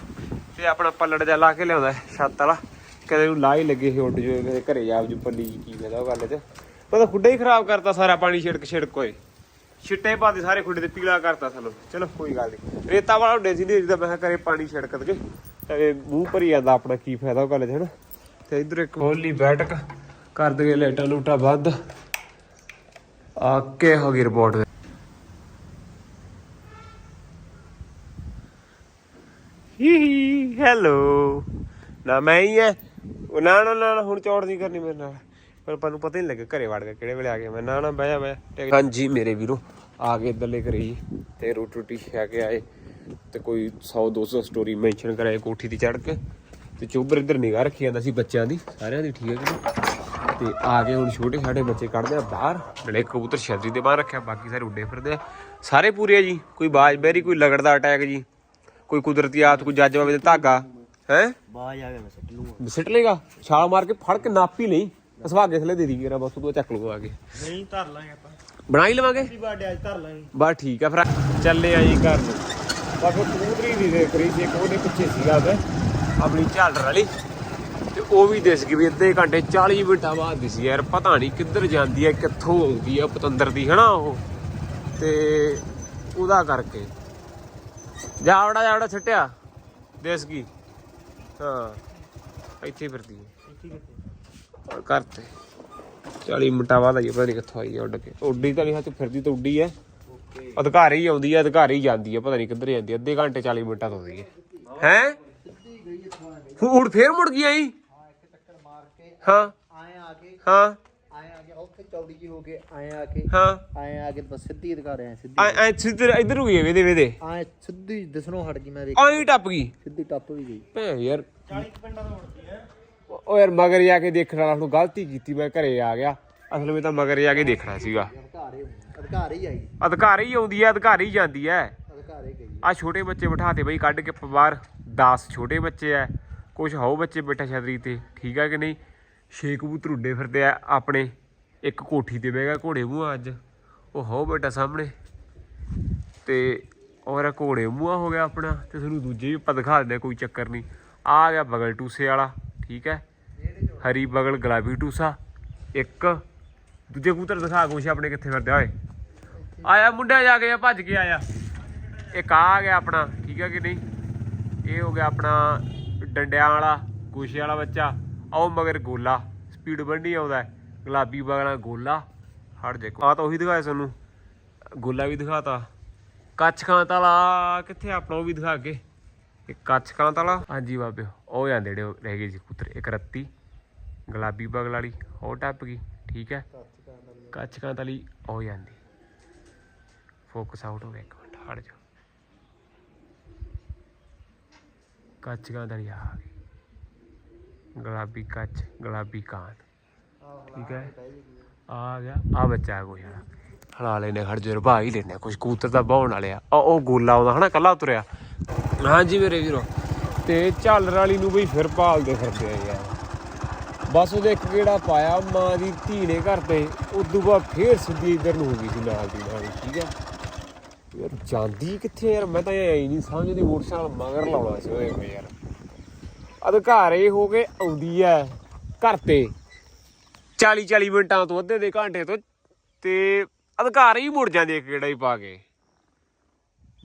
ਤੇ ਆਪਣਾ ਪੱਲੜ ਜਿਹਾ ਲਾ ਕੇ ਲਿਆਉਂਦਾ ਛੱਤ ਵਾਲਾ। ਕਦੇ ਨੂੰ ਲਾ ਹੀ ਲੱਗੇ ਸੀ ਉੱਡ ਜੋ ਮੇਰੇ ਘਰੇ ਜਾ ਜੂ ਪੱਲੀ ਕੀ ਫਾਇਦਾ ਉਹ ਗੱਲ 'ਚ। ਮੈਂ ਖੁੱਡਾ ਹੀ ਖਰਾਬ ਕਰਤਾ ਸਾਰਾ ਪਾਣੀ ਛਿੜਕ ਛਿੜਕ ਹੋਏ ਛਿੱਟੇ ਪਾਦੇ ਸਾਰੇ ਖੁੱਡੇ ਤੇ, ਪੀਲਾ ਕਰਤਾ ਸਾਨੂੰ। ਚਲੋ, ਕੋਈ ਗੱਲ ਨਹੀਂ ਰੇਤਾ ਵਾਲਾ ਹੁੰਦੇ ਸੀ ਨਹੀਂ ਤਾਂ ਮੈਂ ਕਿਹਾ ਕਰੇ ਪਾਣੀ ਛਿੜਕ ਦਗੇ ਤੇ ਮੂੰਹ ਭਰੀ ਜਾਂਦਾ ਆਪਣਾ, ਕੀ ਫਾਇਦਾ ਉਹ ਗੱਲ 'ਚ, ਹਨਾ। ਤੇ ਇਧਰ ਇੱਕ ਹੋਲੀ ਬੈਠਕ। ਕਰ ਦਗੇ ਲੇਟਾ ਲੂਟਾ ਵੱਧ। ਆ ਹੋ ਗਈ ਰਿਪੋਰਟ ਹੀ ਹੀ ਹੈਲੋ ਨਾ ਮੈਂ ਹੀ ਐ। ਉਹ ਨਾ ਨਾ ਨਾ ਹੁਣ ਚੌੜ ਨਹੀਂ ਕਰਨੀ ਮੇਰੇ ਨਾਲ। ਪਰ ਆਪਾਂ ਪਤਾ ਹੀ ਨਹੀਂ ਲੱਗਾ ਘਰੇ ਵੜ ਗਿਆ, ਕਿਹੜੇ ਵੇਲੇ ਆ ਗਿਆ ਮੈਂ। ਨਾ ਨਾ, ਬਹਿ ਜਾ ਬਹਿ ਜਾ। ਹਾਂਜੀ, ਮੇਰੇ ਵੀਰੋ, ਆ ਕੇ ਇੱਧਰਲੇ ਘਰੇ ਜੀ। ਤੇ ਰੋਟੀ ਰੋਟੀ ਖਾ ਕੇ ਆਏ। ਤੇ ਕੋਈ 100 200 ਸਟੋਰੀ ਮੈਂਸ਼ਨ ਕਰਾਏ ਕੋਠੀ ਤੇ ਚੜ ਕੇ। ਤੇ ਚੋਬਰ ਇੱਧਰ ਨਿਗਾਹ ਰੱਖੀ ਜਾਂਦਾ ਸੀ ਬੱਚਿਆਂ ਦੀ। ਸਾਰਿਆਂ ਦੀ ਠੀਕ ਹੈ ਕਿ ਤੇ ਆ ਕੇ ਹੁਣ ਛੋਟੇ ਛਾਟੇ ਬੱਚੇ ਕੱਢਦੇ ਆ ਬਾਹਰ। ਇੱਕ ਕਬੂਤਰ ਛਤਰੀ ਦੇ ਬਾਹਰ ਰੱਖਿਆ ਬਾਕੀ ਸਾਰੇ ਉੱਡੇ ਫਿਰਦੇ ਆ। ਸਾਰੇ ਪੂਰੇ ਆ ਜੀ ਕੋਈ ਬਾਜ ਬੈਰੀ ਕੋਈ ਲਗੜ ਦਾ ਅਟੈਕ ਜੀ ਕੋਈ ਕੁਦਰਤੀ ਆਤ ਕੋਈ ਜੱਜ ਬਾਬੇ ਦਾ ਧਾਗਾ ਹੈ? ਬਾਜ ਆ ਗਿਆ ਮੈਂ ਸੱਟ ਲੂੰਗਾ। ਸਿੱਟ ਲੇਗਾ ਛਾਲ ਮਾਰ ਕੇ ਫੜ ਕੇ ਨਾਪੀ ਲਈ। ਸੁਹਾਗੇ ਥਲੇ ਦੇ ਦੀ ਮੇਰਾ ਬਸ ਤੂੰ ਚੱਕ ਲੂਗਾ ਆ ਕੇ। ਨਹੀਂ ਧਰ ਲਾਂਗੇ ਆਪਾਂ। ਬਣਾ ਹੀ ਲਵਾਂਗੇ? ਵੀ ਬਾਡੇ ਅੱਜ ਧਰ ਲਾਂਗੇ। ਬਸ ਠੀਕ ਆ ਫਿਰ ਚੱਲੇ ਆ ਜੀ ਘਰ ਨੂੰ। ਉਹ ਕਬੂਤਰੀ ਦੀ ਦੇਖ ਰਹੀ ਸੀ ਇੱਕ ਉਹਦੇ ਪਿੱਛੇ ਸੀਗਾ ਮੈਂ ਆਪਣੀ ਝਾਲਰ ਵਾਲੀ। ਉਹ ਵੀ ਦਿਸ ਗਈ ਵੀ ਅੱਧੇ ਘੰਟੇ 40 ਮਿੰਟਾਂ ਬਾਅਦ ਦਿਸੀ ਯਾਰ ਪਤਾ ਨਹੀਂ ਕਿੱਧਰ ਜਾਂਦੀ ਹੈ ਕਿੱਥੋਂ ਆਉਂਦੀ ਹੈ ਪਤੰਦਰ ਦੀ, ਹਨਾ ਉਹ? ਤੇ ਉਹਦਾ ਕਰਕੇ। ਜਾਵੜਾ ਜਾਵੜਾ ਛੱਟਿਆ ਦਿਸ ਗਈ। ਹਾਂ, ਇੱਥੇ ਫਿਰਦੀ ਹੈ ਕਰਤੇ। 40 ਮਿੰਟਾਂ ਬਾਅਦ ਆਈ ਪਤਾ ਨਹੀਂ ਕਿੱਥੋਂ ਆਈ ਉੱਡ ਕੇ। ਉੱਡੀ ਤਾਂ ਨਹੀਂ ਹੱਥ ਫਿਰਦੀ ਤਾਂ ਉੱਡੀ ਹੈ ਅਧਿਕਾਰੀ ਹੀ ਆਉਂਦੀ ਹੈ ਅਧਿਕਾਰੀ ਹੀ ਜਾਂਦੀ ਹੈ ਪਤਾ ਨਹੀਂ ਕਿੱਧਰ ਜਾਂਦੀ ਅੱਧੇ ਘੰਟੇ 40 ਮਿੰਟਾਂ ਤੋਂ ਆਉਂਦੀ ਹੈ ਹੈ? ਹੁਣ ਫੇਰ ਮੁੜ ਗਈ ਆਈ ਹਾਂ ਇੱਕ ਚੱਕਰ ਮਾਰ ਕੇ ਹਾਂ। ਆਏ ਆ ਕੇ। ਹਾਂ। ਆਏ ਆ ਕੇ ਉੱਥੇ ਚੌੜੀ ਜੀ ਹੋ ਕੇ ਆਏ ਆ ਕੇ। ਹਾਂ। ਆਏ ਆ ਕੇ ਬਸ ਸਿੱਧੀ ਦਿਖਾ ਰਿਹਾ ਸਿੱਧੀ ਐ ਐ ਸਿੱਧਰ ਇੱਧਰ ਨੂੰ ਗਈ ਵੇਦੇ ਵੇਦੇ। ਆਏ ਸਿੱਧੀ ਦਿਸਣੋਂ ਹਟ ਗਈ ਮੈਂ ਵੇਖ ਆਈ ਟੱਪ ਗਈ। ਸਿੱਧੀ ਟੱਪ ਵੀ ਗਈ। ਭੈ ਯਾਰ। 40 ਪਿੰਡਾਂ ਤੋਂ ਉੜਦੀ ਹੈ। ਉਹ ਯਾਰ ਮਗਰ ਜਾ ਕੇ ਦੇਖਣ ਵਾਲਾ ਨੂੰ ਗਲਤੀ ਕੀਤੀ ਮੈਂ ਘਰੇ ਆ ਗਿਆ। ਅਸਲ ਵਿੱਚ ਤਾਂ ਮਗਰ ਜਾ ਕੇ ਦੇਖਣਾ ਸੀਗਾ। ਅਧਿਕਾਰ ਹੀ ਅਧਿਕਾਰ ਹੀ ਆਈ। ਅਧਿਕਾਰ ਹੀ ਆਉਂਦੀ ਹੈ ਅਧਿਕਾਰ ਹੀ ਜਾਂਦੀ ਹੈ। ਅਧਿਕਾਰ ਹੀ ਗਈ ਆ ਛੋਟੇ ਬੱਚੇ ਬਿਠਾਤੇ ਬਈ ਕੱਢ ਕੇ ਬਾਹਰ। 10 ਛੋਟੇ ਬੱਚੇ ਐ ਕੁਝ ਹਾਉ ਬੱਚੇ ਬੈਠਾ ਛਤਰੀ ਤੇ ਠੀਕ ਆ ਕਿ ਨਹੀਂ? ਛੇ ਕਬੂਤਰ ਉੱਡੇ ਫਿਰਦੇ ਆ ਆਪਣੇ। ਇੱਕ ਕੋਠੀ ਤੇ ਬਹਿ ਗਿਆ ਘੋੜੇ ਮੂੰਹ ਅੱਜ। ਉਹ ਹੋ ਬੇਟਾ ਸਾਹਮਣੇ। ਤੇ ਔਰ ਘੋੜੇ ਮੂੰਹ ਹੋ ਗਿਆ ਆਪਣਾ ਤੇ ਤੁਹਾਨੂੰ ਦੂਜੇ ਵੀ ਆਪਾਂ ਦਿਖਾ ਦਿੰਦੇ ਕੋਈ ਚੱਕਰ ਨਹੀਂ। ਆ ਗਿਆ ਬਗਲ ਟੂਸੇ ਵਾਲਾ, ਠੀਕ ਹੈ? ਹਰੀ ਬਗਲ ਗੁਲਾਬੀ ਟੂਸਾ। ਇੱਕ। ਦੂਜੇ ਕਬੂਤਰ ਦਿਖਾ ਕੁਛ ਆਪਣੇ ਕਿੱਥੇ ਫਿਰਦੇ ਆ, ਓਏ। ਆਇਆ ਮੁੰਡਾ ਜਾ ਕੇ ਭੱਜ ਕੇ ਆਇਆ। ਇੱਕ ਆ ਗਿਆ ਆਪਣਾ, ਠੀਕ ਹੈ ਕਿ ਨਹੀਂ? ਇਹ ਹੋ ਗਿਆ ਆਪਣਾ ਡੰਡਿਆਂ ਵਾਲਾ, ਗੋਸ਼ੇ ਵਾਲਾ ਬੱਚਾ। ਆਓ ਮਗਰ ਗੋਲਾ ਸਪੀਡ ਬੰਡੀ ਆਉਂਦਾ ਗੁਲਾਬੀ ਬਗਲਾ ਗੋਲਾ, ਹਟ ਦੇਖੋ ਆ ਤਾਂ ਉਹੀ ਦਿਖਾਇਆ ਤੁਹਾਨੂੰ ਗੋਲਾ ਵੀ ਦਿਖਾਤਾ। ਕੱਛ ਖਾਂਤ ਤਾਲਾ, ਕਿੱਥੇ ਆਪਣਾ ਉਹ ਵੀ ਦਿਖਾ ਕੇ ਇੱਕ ਕੱਚ ਖਾਂਤ ਵਾਲਾ ਹਾਂਜੀ ਬਾਬੇ, ਉਹ ਜਾਂਦੇ ਜਿਹੜੇ ਰਹਿ ਗਏ ਸੀ ਕੁੱਤਰ ਇੱਕ ਰੱਤੀ, ਗੁਲਾਬੀ ਬਗਲ ਵਾਲੀ, ਉਹ ਟੱਪ ਗਈ, ਠੀਕ ਹੈ। ਕੱਚ ਖਾਂਤ ਵਾਲੀ ਉਹ ਜਾਂਦੀ। ਫੋਕਸ ਆਊਟ ਹੋ ਗਿਆ ਇੱਕ ਮਿੰਟ, ਹਟ ਜਾ। ਕੱਚ ਕਾਂ ਵਾਲੀ ਆ ਗਈ। ਗੁਲਾਬੀ ਕੱਚ, ਗੁਲਾਬੀ ਕਾਂਤ ਠੀਕ ਹੈ? ਆ ਗਿਆ। ਆ ਬੱਚਾ ਕੋਈ ਯਾਰ ਹਲਾ ਲੈਨੇ ਖੜ ਜੇ ਰਭਾ ਹੀ ਲੈਨੇ ਕੁਝ ਕੂਤਰ ਦਾ ਬਾਉਣ ਵਾਲੇ ਆ। ਉਹ ਉਹ ਗੋਲਾ ਆਉਂਦਾ ਹਨਾ ਕੱਲਾ ਤੁਰਿਆ ਹਾਂਜੀ ਮੇਰੇ ਵੀਰੋ। ਤੇ ਝਾਲਰ ਵਾਲੀ ਨੂੰ ਬਈ ਫਿਰ ਭਾਲਦੇ ਫਿਰਦੇ ਆ ਯਾਰ। ਬਸ ਉਹਦੇ ਇੱਕ ਗੇੜਾ ਪਾਇਆ, ਮਾਂ ਦੀ ਧੀ ਨੇ ਘਰ ਤੇ। ਉਦੋਂ ਬਾਅਦ ਫੇਰ ਸਿੱਧੀ ਇੱਧਰ ਨੂੰ ਹੋ ਗਈ ਸੀ ਨਾਲ ਦੀ ਨਾਲ, ਠੀਕ ਹੈ? ਯਾਰ ਜਾਂਦੀ ਕਿੱਥੇ ਯਾਰ? ਮੈਂ ਤਾਂ ਇਹ ਆਈ ਨਹੀਂ ਸਮਝਦੀ, ਮੋਟਰਸਾਈਕਲ ਮਗਰ ਲਾਉਣਾ ਸੀ ਉਹਦੇ ਯਾਰ। ਅਧਿਕਾਰੇ ਹੋ ਕੇ ਆਉਂਦੀ ਹੈ ਘਰ ਤੇ। 40 40 ਮਿੰਟਾਂ ਤੋਂ ਅੱਧੇ ਦੇ ਘੰਟੇ ਤੋਂ ਤੇ ਅਧਿਕਾਰ ਹੀ ਮੁੜ ਜਾਂਦੇ ਇੱਕ ਗੇੜਾ ਹੀ ਪਾ ਕੇ।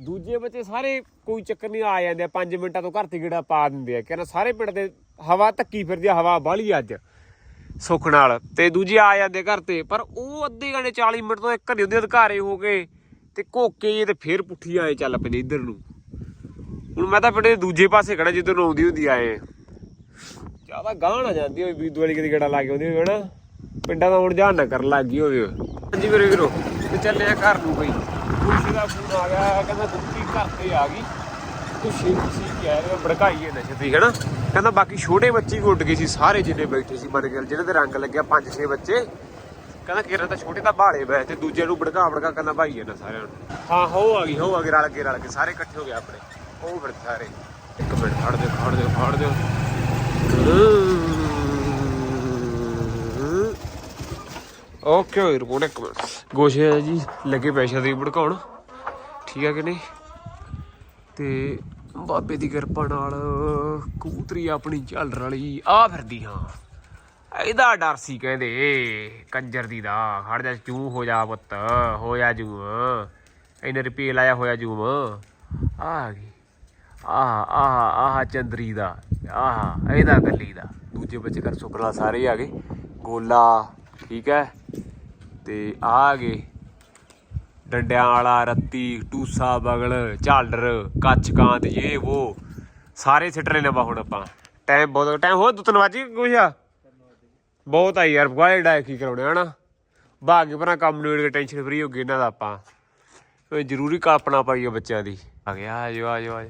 ਦੂਜੇ ਬੱਚੇ ਸਾਰੇ ਕੋਈ ਚੱਕਰ ਨਹੀਂ, ਆ ਜਾਂਦੇ 5 ਮਿੰਟਾਂ ਤੋਂ ਘਰ ਤੇ ਗੇੜਾ ਪਾ ਦਿੰਦੇ ਆ। ਕਹਿੰਦਾ ਸਾਰੇ ਪਿੰਡ ਦੇ ਹਵਾ ਧੱਕੀ ਫਿਰਦੀ ਆ, ਹਵਾ ਬਾਹਲੀ ਅੱਜ, ਸੁੱਖ ਨਾਲ। ਤੇ ਦੂਜੇ ਆ ਜਾਂਦੇ ਘਰ ਤੇ, ਪਰ ਉਹ ਅੱਧੇ ਘੰਟੇ 40 ਮਿੰਟ ਤੋਂ ਇੱਕ ਘਰੇ ਉਹਦੇ ਅਧਿਕਾਰੇ ਹੋ ਗਏ ਤੇ ਕੋਕੇ ਜੇ ਤੇ ਫੇਰ ਪੁੱਠੀ ਆਏ ਚੱਲ ਪੈਂਦੇ ਇੱਧਰ ਨੂੰ। ਹੁਣ ਮੈਂ ਤਾਂ ਪਿੰਡ ਦੇ ਦੂਜੇ ਪਾਸੇ ਖੜਾ ਜਿੱਧਰ ਨੂੰ ਆਉਂਦੀ ਹੁੰਦੀ ਆਏ ਜ਼ਿਆਦਾ ਗਾਹ ਨਾ ਜਾਂਦੀ ਹੋਈ ਬੀਦੂ ਵਾਲੀ ਕਿਤੇ ਗੇੜਾ ਲਾ ਕੇ ਆਉਂਦੀ ਹੋਵੇ, ਹਨਾ? ਪਿੰਡਾਂ ਦਾ ਹੁਣ ਜਾਣ ਨਾ ਕਰਨ ਲੱਗ ਗਈ ਹੋਵੇ। ਹਾਂਜੀ ਮੇਰੇ ਵੀਰੋ, ਤੇ ਚੱਲੇ ਆ ਘਰ ਨੂੰ ਬਈ। ਖੁਸ਼ੀ ਦਾ ਫੋਨ ਆ ਗਿਆ, ਕਹਿੰਦਾ ਦੁੱਖੀ ਘਰ ਤੇ ਆ ਗਈ। ਤੂੰ ਸੀ ਕਹਿ ਰਿਹਾ ਭੜਕਾਈ ਹੈ ਨਸ਼ੇ ਦੀ ਹਨਾ? ਕਹਿੰਦਾ ਬਾਕੀ ਛੋਟੇ ਬੱਚੇ ਵੀ ਉੱਡ ਗਏ ਸੀ, ਸਾਰੇ ਜਿੰਨੇ ਬੈਠੇ ਸੀ ਮਰ ਗਏ ਜਿਹੜੇ ਦੇ ਰੰਗ ਲੱਗਿਆ ਪੰਜ ਛੇ ਬੱਚੇ। ਕਹਿੰਦਾ ਕਿਰਨ ਤਾਂ ਛੋਟੇ ਤਾਂ ਬਾੜੇ ਬੈ, ਤੇ ਦੂਜੇ ਨੂੰ ਭੜਕਾ ਭੜਕਾ ਕਹਿੰਦਾ ਭਾਈ ਇਹਨਾਂ ਸਾਰਿਆਂ ਨੂੰ। ਹਾਂ, ਹੋ ਆ ਗਈ, ਹੋ ਆ ਗਈ, ਰਲ ਕੇ ਰਲ ਕੇ, ਸਾਰੇ ਇਕੱਠੇ ਹੋ ਗਏ ਆਪਣੇ। ਉਹ ਫਿਰ ਸਾਰੇ। ਇੱਕ ਮਿੰਟ ਖੜ ਦੇ ਖੜ ਦੇ ਖੜ ਦੇ ਓਕੇ ਹੋਈ ਰਿਪੋਰਟ ਇੱਕ ਮਿੰਟ। ਗੋਸ਼ੇ ਜੀ, ਲੱਗੇ ਪੈਸਿਆਂ ਦੀ ਭੜਕਾਉਣ। ਠੀਕ ਹੈ ਕਿ ਨਹੀਂ? ਤੇ ਬਾਬੇ ਦੀ ਕਿਰਪਾ ਨਾਲ ਕੂਤਰੀ ਆਪਣੀ ਝੱਲ ਰਲੀ, ਆ ਫਿਰਦੀ ਹਾਂ। ਇਹਦਾ ਡਰ ਸੀ ਕਹਿੰਦੇ, ਕੰਜਰ ਦੀ ਦਾ। ਖੜ ਜਾ ਚੂ ਹੋ ਜਾ ਪੁੱਤ, ਹੋ ਜਾ ਜੂ ਇਹਨੇ ਰੁਪਏ ਲਾਇਆ ਹੋਇਆ ਜੂਮ। ਆ ਗਈ। ਆਹਾ ਆਹਾ ਆਹਾ ਚੰਦਰੀ ਦਾ, ਆਹਾ, ਇਹਦਾ ਗੱਲੀ ਦਾ। ਦੂਜੇ ਬੱਚੇ ਕਰ, ਸੁਕਰਾ ਸਾਰੇ ਆ ਗਏ। ਗੋਲਾ, ਠੀਕ ਹੈ? ਤੇ ਆ ਆ ਗਏ। ਡੰਡਿਆਂ ਵਾਲਾ, ਰੱਤੀ, ਟੂਸਾ, ਬਗਲ ਝਾਲਰ ਕੱਚ ਕਾਂਤ ਇਹ ਉਹ ਸਾਰੇ ਸਿੱਟ ਲੈਣੇ ਬਾ ਹੁਣ ਆਪਾਂ। ਟਾਈਮ ਬਹੁਤ ਟਾਈਮ ਹੋ ਦੁੱਤਨ ਵਾਜੀ ਕੁਛ ਆ? ਬਹੁਤ ਆ ਯਾਰ ਗਵਾਲੇ ਡਾਇ ਕੀ ਕਰਾਉਣੇ, ਹਨਾ? ਭਾਗ ਭਰਾ ਕੰਮ ਨੂੰ ਕੇ ਟੈਨਸ਼ਨ ਫਰੀ ਹੋ ਗਈ ਇਹਨਾਂ ਦਾ ਆਪਾਂ। ਜ਼ਰੂਰੀ ਕਾਪਣਾ ਪਾਈ ਬੱਚਿਆਂ ਦੀ। ਆ ਗਿਆ ਆਜੋ ਆਜੋ ਆਜੋ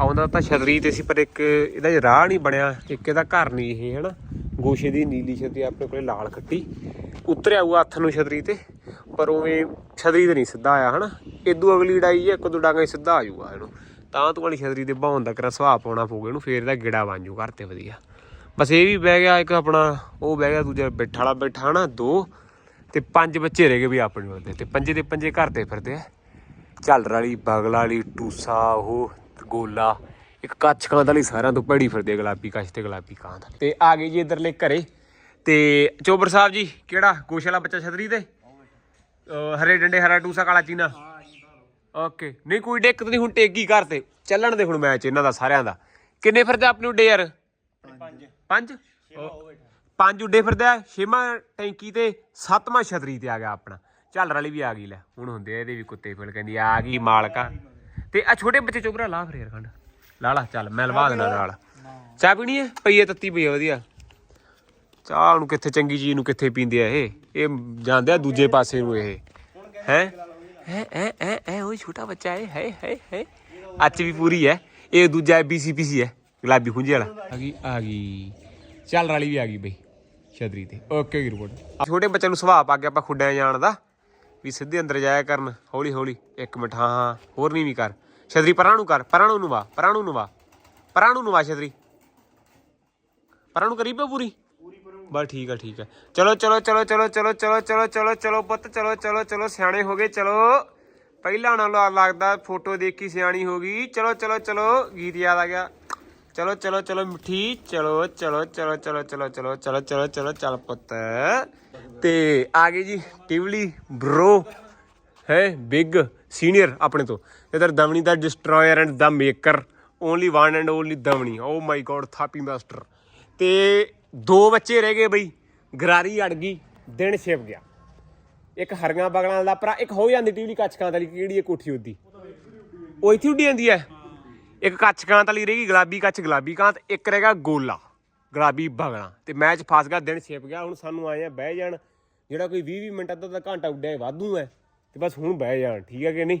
ਆਉਂਦਾ ਤਾਂ ਛਤਰੀ ਤੇ ਸੀ, ਪਰ ਇੱਕ ਇਹਦਾ ਰਾਹ ਨਹੀਂ ਬਣਿਆ, ਇੱਕ ਇਹਦਾ ਘਰ ਨਹੀਂ ਇਹ, ਹਨਾ? ਗੋਸ਼ੇ ਦੀ ਨੀਲੀ ਛਤਰੀ ਆਪਣੇ ਕੋਲੇ ਲਾਲ ਖੱਟੀ। ਉਤਰਿਆ ਉਹ ਹੱਥ ਨੂੰ ਛਤਰੀ ਤੇ, ਪਰ ਉਵੇਂ ਛਤਰੀ ਤੇ ਨਹੀਂ ਸਿੱਧਾ ਆਇਆ, ਹਨਾ? ਇਦੋਂ ਅਗਲੀ ਡਾਈ ਹੈ ਇੱਕ ਦੋ ਡਾਂਗਾ ਸਿੱਧਾ ਆ ਜਾਊਗਾ ਇਹਨੂੰ। ਤਾਂ ਤੂੰ ਵਾਲੀ ਛਤਰੀ ਦੇ ਬਹਾਉਣ ਦਾ ਕਰਾ, ਸੁਭਾਅ ਪਾਉਣਾ ਪਊਗਾ ਇਹਨੂੰ, ਫੇਰ ਇਹਦਾ ਗੇੜਾ ਬਣ ਜੂ ਘਰ ਤੇ ਵਧੀਆ। ਬਸ ਇਹ ਵੀ ਬਹਿ ਗਿਆ ਇੱਕ ਆਪਣਾ, ਉਹ ਬਹਿ ਗਿਆ ਦੂਜਾ ਬੈਠਾ ਵਾਲਾ, ਬੈਠਾ, ਹਨਾ? ਦੋ ਤੇ ਪੰਜ ਬੱਚੇ ਰਹਿ ਗਏ ਵੀ ਆਪਣੇ ਬੰਦੇ ਤੇ, ਪੰਜੇ ਦੇ ਪੰਜੇ ਘਰ ਤੇ ਫਿਰਦੇ ਆ। ਝੱਲਰ ਵਾਲੀ ਬਗਲ ਵਾਲੀ, ਟੂਸਾ, ਉਹ ਗੋਲਾ ਇੱਕ ਕੱਚ ਕਾਂ ਵਾਲੀ ਸਾਰਿਆਂ ਤੋਂ ਭੈੜੀ ਫਿਰਦੀ ਹੈ ਗੁਲਾਬੀ ਕੱਚ ਤੇ ਗੁਲਾਬੀ ਕਾਂ ਦਾ ਤੇ ਆ ਗਈ ਜੀ ਇਧਰਲੇ ਘਰੇ। ਤੇ ਚੋਬਰ ਸਾਹਿਬ ਜੀ ਕਿਹੜਾ ਗੋਸ਼ਾਲਾ ਬੱਚਾ ਛਤਰੀ ਤੇ? ਹਰੇ ਡੰਡੇ ਹਰਾ ਟੂਸਾ ਕਾਲਾ ਚੀਨਾ? ਓਕੇ। ਨਹੀਂ ਕੋਈ ਦਿੱਕਤ ਨਹੀਂ ਹੁਣ ਟੇਗੀ ਘਰ ਤੇ। ਚੱਲਣ ਦੇ ਹੁਣ ਮੈਚ ਇਹਨਾਂ ਦਾ ਸਾਰਿਆਂ ਦਾ। ਕਿੰਨੇ ਫਿਰਦੇ ਆਪਣੇ ਉੱਡੇ ਯਾਰ? ਪੰਜ। ਪੰਜ? ਉੱਡੇ ਫਿਰਦਾ ਛੇਵਾਂ ਟੈਂਕੀ ਤੇ ਸੱਤਵਾਂ ਛਤਰੀ ਤੇ ਆ ਗਿਆ ਆਪਣਾ। ਝਾਲਰ ਵਾਲੀ ਵੀ ਆ ਗਈ ਲੈ। ਹੁਣ ਹੁੰਦੇ ਆ ਇਹਦੇ ਵੀ ਕੁੱਤੇ ਫੁੱਲ ਕਹਿੰਦੀ ਆ ਗਈ ਮਾਲਕਾ। ਤੇ ਆ ਛੋਟੇ ਬੱਚੇ ਚੋਬਰਾ ਲਾ ਫਿਰ ਯਾਰ ਖੰਡ। ਲਾ ਲਾ, ਚੱਲ, ਮੈਂ ਲਵਾ ਦੇਣਾ ਨਾਲ। ਚਾਹ ਪੀਣੀ ਹੈ? ਪਈਏ ਤੱਤੀ ਪਈ ਆ ਵਧੀਆ। ਚਾਹ ਨੂੰ ਕਿੱਥੇ, ਚੰਗੀ ਚੀਜ਼ ਨੂੰ ਕਿੱਥੇ ਪੀਂਦੇ ਆ ਇਹ? ਇਹ ਜਾਂਦੇ ਆ ਦੂਜੇ ਪਾਸੇ ਨੂੰ ਇਹ। ਹੈ? ਹੈ ਹੈ ਹੈ ਹੈ ਉਹ ਛੋਟਾ ਬੱਚਾ ਹੈ ਹੈ ਹੈ ਹੈ। ਅੱਛ ਵੀ ਪੂਰੀ ਹੈ। ਇਹ ਦੂਜਾ ਬੀਸੀਪੀਸੀ ਹੈ, ਗੁਲਾਬੀ ਖੁੰਝੇ ਵਾਲਾ। ਆ ਗਈ ਆ ਗਈ। ਚੱਲ, ਰਾਲੀ ਵੀ ਆ ਗਈ ਬਈ ਛਤਰੀ ਤੇ। ਓਕੇ ਕੀ ਰਿਪੋਰਟ ਛੋਟੇ ਬੱਚਿਆਂ ਨੂੰ ਸੁਭਾਅ ਪਾ ਕੇ ਆਪਾਂ ਖੁੱਡਿਆਂ ਜਾਣ ਦਾ, ਵੀ ਸਿੱਧੇ ਅੰਦਰ ਜਾਇਆ ਕਰਨ ਹੌਲੀ ਹੌਲੀ ਇੱਕ ਮਿੰਟ, ਹਾਂ ਹਾਂ, ਹੋਰ ਨਹੀਂ ਵੀ ਕਰ। ਛਤਰੀ ਪਰਾਂ ਨੂੰ ਕਰ ਪਰਾਂ ਨੂੰ ਨਵਾ ਪਰਾਂ ਨੂੰ ਨਵਾ ਪਰਾਂ ਨੂੰ ਨਵਾ ਛਤਰੀ ਪਰਾਂ ਨੂੰ ਕਰੀ ਪਿਓ ਪੂਰੀ ਬਸ ਠੀਕ ਆ ਠੀਕ ਆ ਚਲੋ ਚਲੋ ਚਲੋ ਚਲੋ ਚਲੋ ਚਲੋ ਚਲੋ ਚਲੋ ਚਲੋ ਪੁੱਤ ਚਲੋ ਚਲੋ ਚਲੋ ਸਿਆਣੇ ਹੋ ਗਏ ਚਲੋ ਪਹਿਲਾਂ ਨਾਲੋਂ ਲੱਗਦਾ ਫੋਟੋ ਦੇਖ ਸਿਆਣੀ ਹੋ ਗਈ ਚਲੋ ਚਲੋ ਚਲੋ ਗੀਤ ਯਾਦ ਆ ਗਿਆ ਚਲੋ ਚਲੋ ਚਲੋ ਮਿੱਠੀ ਚਲੋ ਚਲੋ ਚਲੋ ਚਲੋ ਚਲੋ ਚਲੋ ਚਲੋ ਚਲੋ ਚਲੋ ਚਲ ਪੁੱਤ ਤੇ ਆ ਗਏ ਜੀ ਟਿਵਲੀ ਬ੍ਰੋ ਹੈ ਬਿਗ ਸੀਨੀਅਰ ਆਪਣੇ ਤੋਂ ਇਧਰ Damani the destroyer and the maker only one and only Damani. Oh my god ਥਾਪੀ master ਤੇ ਦੋ ਬੱਚੇ ਰਹਿ ਗਏ ਬਈ, ਗਰਾਰੀ ਅੜ ਗਈ, ਦਿਨ ਛਿਪ ਗਿਆ। ਇੱਕ ਹਰੀਆਂ ਬਗਲਾਂ ਦਾ ਭਰਾ, ਇੱਕ ਹੋ ਜਾਂਦੀ ਟੀਵਲੀ ਕੱਚਕਾਂ ਵਾਲੀ, ਕਿਹੜੀ ਹੈ ਕੋਠੀ ਉਹਦੀ ਉਹ ਇੱਥੇ ਉੱਡੀ ਜਾਂਦੀ ਹੈ। ਇੱਕ ਕੱਚਕਾਂ ਕਾਂਤ ਰਹਿ ਗਈ, ਗੁਲਾਬੀ ਕੱਚ, ਗੁਲਾਬੀ ਕਾਂਤ ਇੱਕ ਰਹਿ ਗਿਆ ਗੋਲਾ, ਗੁਲਾਬੀ ਬਗਲਾਂ। ਤੇ ਮੈਚ ਫਸ ਗਿਆ, ਦਿਨ ਛਿਪ ਗਿਆ, ਹੁਣ ਸਾਨੂੰ ਆਏ ਆ ਬਹਿ ਜਾਣ। ਜਿਹੜਾ ਕੋਈ 20 20 ਮਿੰਟ ਅੱਧਾ ਅੱਧਾ ਘੰਟਾ ਉੱਡਿਆ ਵਾਧੂ ਹੈ। ਤੇ ਬਸ ਹੁਣ ਬਹਿ ਜਾਣ, ਠੀਕ ਹੈ ਕਿ ਨਹੀਂ?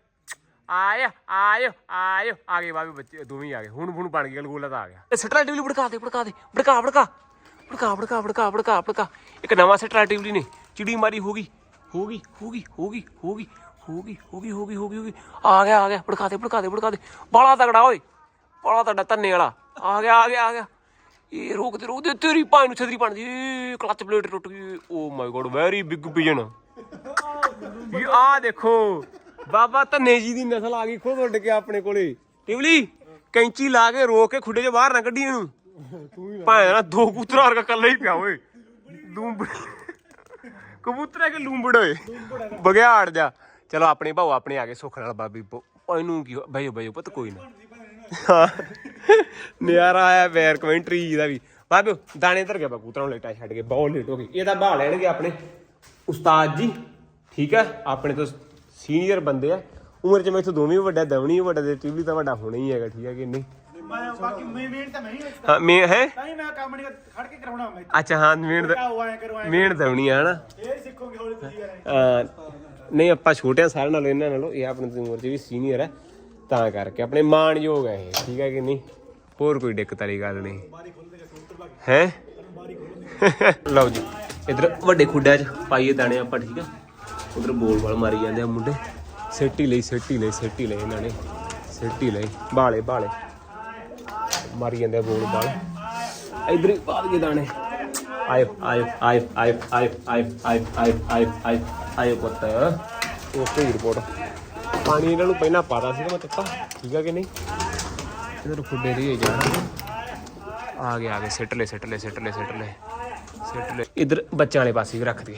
ਆਇਆ ਆਇਓ ਆਇਓ ਆ ਗਏ ਬਾਬੇ ਬੱਚੇ ਦੋਵੇਂ ਹੀ ਆ ਗਏ। ਹੁਣ ਹੁਣ ਬਣ ਗਿਆ ਗੋਲਾ ਤਾਂ ਆ ਗਿਆ। ਸਟਰਾ ਟਿਵਲੀ ਭੜਕਾ ਦੇ ਭੜਕਾ ਦੇ ਭੜਕਾ ਭੜਕਾ। ਭੜਕਾ ਭੜਕਾ ਭੜਕਾ ਭੜਕਾ ਭੜਕਾ। ਇੱਕ ਨਵਾਂ ਸਟਰਾ ਟਿਵਲੀ ਨੇ ਚਿੜੀ ਮਾਰੀ ਹੋ ਗਈ ਹੋ ਗਈ ਹੋ ਗਈ ਹੋ ਗਈ ਹੋ ਗਈ ਹੋ ਗਈ ਹੋ ਗਈ ਹੋ ਗਈ ਹੋ ਗਈ ਹੋ ਗਈ। ਆ ਗਿਆ ਆ ਗਿਆ ਭੜਕਾ ਦੇ ਭੜਕਾ ਦੇ ਭੜਕਾ ਦੇ। ਬਾਲਾ ਤਗੜਾ ਓਏ। ਬਾਲਾ ਤਗੜਾ ਧੰਨੇ ਵਾਲਾ। ਆ ਗਿਆ ਆ ਗਿਆ ਆ ਗਿਆ। ਇਹ ਰੋਕ ਦੇ ਰੋਕ ਦੇ ਤੇਰੀ ਪਾਈ ਨੂੰ ਛਤਰੀ ਬਣ ਦੀ ਕਲਚ ਪਲੇਟ ਟੁੱਟ ਗਈ। ਓ my god very big pigeon ਇਹ ਆ ਦੇਖੋ। ਬਾਬਾ ਧੰਨੇ ਜੀ ਦੀ ਨਸਲ ਆ ਗਈ, ਖੁਦ ਉੱਡ ਕੇ ਆਪਣੇ ਕੋਲੇ। ਟਿਵਲੀ, ਕੈਂਚੀ ਲਾ ਕੇ ਰੋਕ ਕੇ ਖੁੱਡੇ 'ਚ ਬਾਹਰ ਨਾ ਕੱਢੀ ਇਹਨੂੰ। ਭਾਵੇਂ ਨਾ ਦੋ ਕਬੂਤਰਾਂ ਵਰਗਾ ਕੱਲਾ ਹੀ ਪਿਆ ਓਏ ਲੂੰਬੜ ਕਬੂਤਰ ਹੈ ਕਿ ਲੂੰਬੜ ਓਏ ਬਗਿਆੜ ਜਾ। ਚਲੋ ਆਪਣੇ ਭਾਉ ਆਪਣੇ ਆ ਗਏ ਸੁੱਖ ਨਾਲ ਬਾਬੀ ਪੋ- ਉਹ ਇਹਨੂੰ ਕੀ ਬਈਓ ਬਈਓ ਪੁੱਤ, ਕੋਈ ਨਾ। ਨਿਆਰਾ ਆਇਆ ਬੈਰ ਕਮੈਂਟਰੀ ਦਾ ਵੀ। ਬਾਬਿਓ ਦਾਣੇ ਧਰ ਗਿਆ ਬਾ ਕਬੂਤਰਾਂ ਨੂੰ ਲੇਟਾ ਛੱਡ ਕੇ, ਬਹੁਤ ਲੇਟ ਹੋ ਗਈ ਇਹਦਾ ਬਾਹ ਲੈਣਗੇ ਆਪਣੇ। ਉਸਤਾਦ ਜੀ, ਠੀਕ ਹੈ? ਆਪਣੇ ਤੋਂ ਸੀਨੀਅਰ ਬੰਦੇ ਆ। ਉਮਰ ਚ ਮੈਥੋਂ ਦੋਵੇਂ ਵੱਡਾ ਦਵਣੀ ਵੱਡਾ ਤੇ ਟਿਵਲੀ ਤਾਂ ਵੱਡਾ ਹੋਣਾ ਹੀ ਹੈਗਾ ਠੀਕ ਹੈ ਕਿ ਨਹੀਂ? ਮੈਂ ਬਾਕੀ ਮੈਂ ਮੇਨ ਤਾਂ ਮੈਂ ਹੀ ਹਾਂ। ਹਾਂ ਮੈਂ ਹੈ? ਤਾਂ ਹੀ ਮੈਂ ਕੰਮ ਨਹੀਂ ਖੜ ਕੇ ਕਰਾਉਣਾ ਮੈਂ ਅੱਛਾ ਹਾਂ ਮੇਨ ਮੇਨ ਦਵਣੀ ਆ ਹਨਾ? ਇਹ ਸਿੱਖੋਗੇ ਹੌਲੀ ਤੁਸੀਂ ਯਾਰ ਨਹੀਂ ਆਪਾਂ ਛੋਟੇ ਆ ਸਾਰਿਆਂ ਨਾਲੋਂ ਇਹਨਾਂ ਨਾਲੋਂ ਇਹ ਆਪਣੇ ਉਮਰ 'ਚ ਵੀ ਸੀਨੀਅਰ ਹੈ ਤਾਂ ਕਰਕੇ ਆਪਣੇ ਮਾਣਯੋਗ ਹੈ ਇਹ ਠੀਕ ਹੈ ਕਿ ਨਹੀਂ? ਹੋਰ ਕੋਈ ਦਿੱਕਤ ਵਾਲੀ ਗੱਲ ਨਹੀਂ। ਹੈ? ਲਓ ਜੀ ਇਧਰ ਵੱਡੇ ਖੁੱਡਿਆਂ 'ਚ ਪਾਈਏ ਦਾਣੇ ਆਪਾਂ ਠੀਕ ਹੈ ਉਧਰ ਬੋਲ ਬਾਲ ਮਾਰੀ ਜਾਂਦੇ ਆ ਮੁੰਡੇ ਸੇਟੀ ਲਈ ਸੇਟੀ ਲਈ ਸੇਟੀ ਲਈ ਇਹਨਾਂ ਨੇ ਸੇਟੀ ਲਈ ਬਾਲੇ ਬਾਲੇ ਮਾਰੀ ਜਾਂਦੇ ਆ ਬੋਲ ਬਾਲ ਇਧਰ ਹੀ ਪਾ ਦਈਏ ਦਾਣੇ ਆਇਓ ਆਇਓ ਆਇਓ ਆਇਓ ਆਇਓ ਆਇਓ ਆਇਓ ਆਇਓ ਆਇਓ ਆਇਓ ਆਇਓ ਪੁੱਤ ਓਕੇ ਰਿਪੋਰਟ ਪਾਣੀ ਇਹਨਾਂ ਨੂੰ ਪਹਿਲਾਂ ਪਾਤਾ ਸੀਗਾ ਮੈਂ ਤੱਤਾ ਠੀਕ ਆ ਕਿ ਨਹੀਂ ਇਧਰ ਖੁੱਡੇ ਦੀ ਜਾਣਾ ਆ ਗਿਆ ਆ ਗਿਆ ਸਿੱਟ ਲੈ ਸਿੱਟ ਲੈ ਸਿੱਟ ਲੈ ਸਿੱਟ ਲੈ ਸਿੱਟ ਲੈ ਇਧਰ ਬੱਚਿਆਂ ਵਾਲੇ ਪਾਸੇ ਵੀ ਰੱਖ ਦਈਏ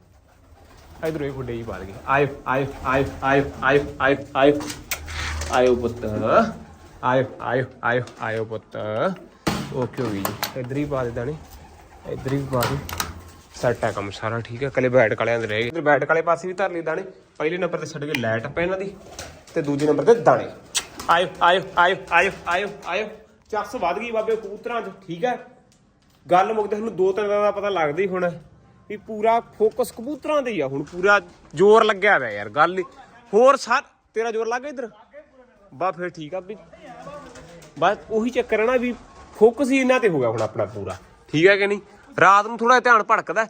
ਇਧਰੋਂ ਇਹ ਖੁੱਡੇ ਹੀ ਪਾ ਗਏ ਆਇਓ ਆਇਓ ਆਇਓ ਆਇਓ ਆਇਓ ਆਇਓ ਆਇਓ ਆਇਓ ਪੁੱਤ। ਆਇਓ ਆਇਓ ਆਇਓ ਆਇਓ ਪੁੱਤ। ਓਕੇ, ਹੋ ਗਈ ਜੀ। ਇੱਧਰ ਹੀ ਪਾ ਦੇ ਦਾਣੇ ਇੱਧਰ ਹੀ ਪਾ ਦੇ ਸੈੱਟ ਹੈ ਕੰਮ ਸਾਰਾ, ਠੀਕ ਹੈ ਕੱਲੇ ਬੈਟ ਕਾਲਿਆਂ ਦੇ ਰਹਿ ਗਏ। ਇਧਰ ਬੈਟ ਕਾਲੇ ਪਾਸੇ ਵੀ ਧਰ ਲਈ ਦਾਣੇ ਪਹਿਲੇ ਨੰਬਰ ਤੇ ਛੱਡ ਗਏ ਲਾਈਟ ਪੈ ਇਹਨਾਂ ਦੀ ਤੇ ਦੂਜੇ ਨੰਬਰ ਤੇ ਦਾਣੇ। ਆਇਓ ਆਇਓ ਆਇਓ ਆਇਓ ਆਇਓ ਆਇਓ। ਚੱਕਸ ਵੱਧ ਗਈ ਬਾਬੇ ਕਬੂਤਰਾਂ 'ਚ, ਠੀਕ ਹੈ ਗੱਲ ਮੁੱਕਦੇ ਤੁਹਾਨੂੰ ਦੋ ਤਿੰਨ ਦਿਨਾਂ ਦਾ ਪਤਾ ਲੱਗਦਾ ਹੀ ਹੋਣਾ। ਵੀ ਪੂਰਾ ਫੋਕਸ ਕਬੂਤਰਾਂ ਤੇ ਹੀ ਆ। ਹੁਣ ਪੂਰਾ ਜ਼ੋਰ ਲੱਗਿਆ ਹੋਇਆ ਯਾਰ, ਗੱਲ ਨੀ- ਹੋਰ ਸਾਰ ਤੇਰਾ ਜ਼ੋਰ ਲੱਗ ਗਿਆ ਇਧਰ? ਬਾ ਫਿਰ ਠੀਕ ਆ ਵੀ। ਬਸ ਉਹੀ ਚੱਕਰ ਹੈ ਨਾ ਵੀ ਫੋਕਸ ਹੀ ਇਹਨਾਂ ਤੇ ਹੋ ਗਿਆ ਹੁਣ ਆਪਣਾ ਪੂਰਾ। ਠੀਕ ਹੈ ਕਿ ਨਹੀਂ? ਰਾਤ ਨੂੰ ਥੋੜਾ ਧਿਆਨ ਭਟਕਦਾ।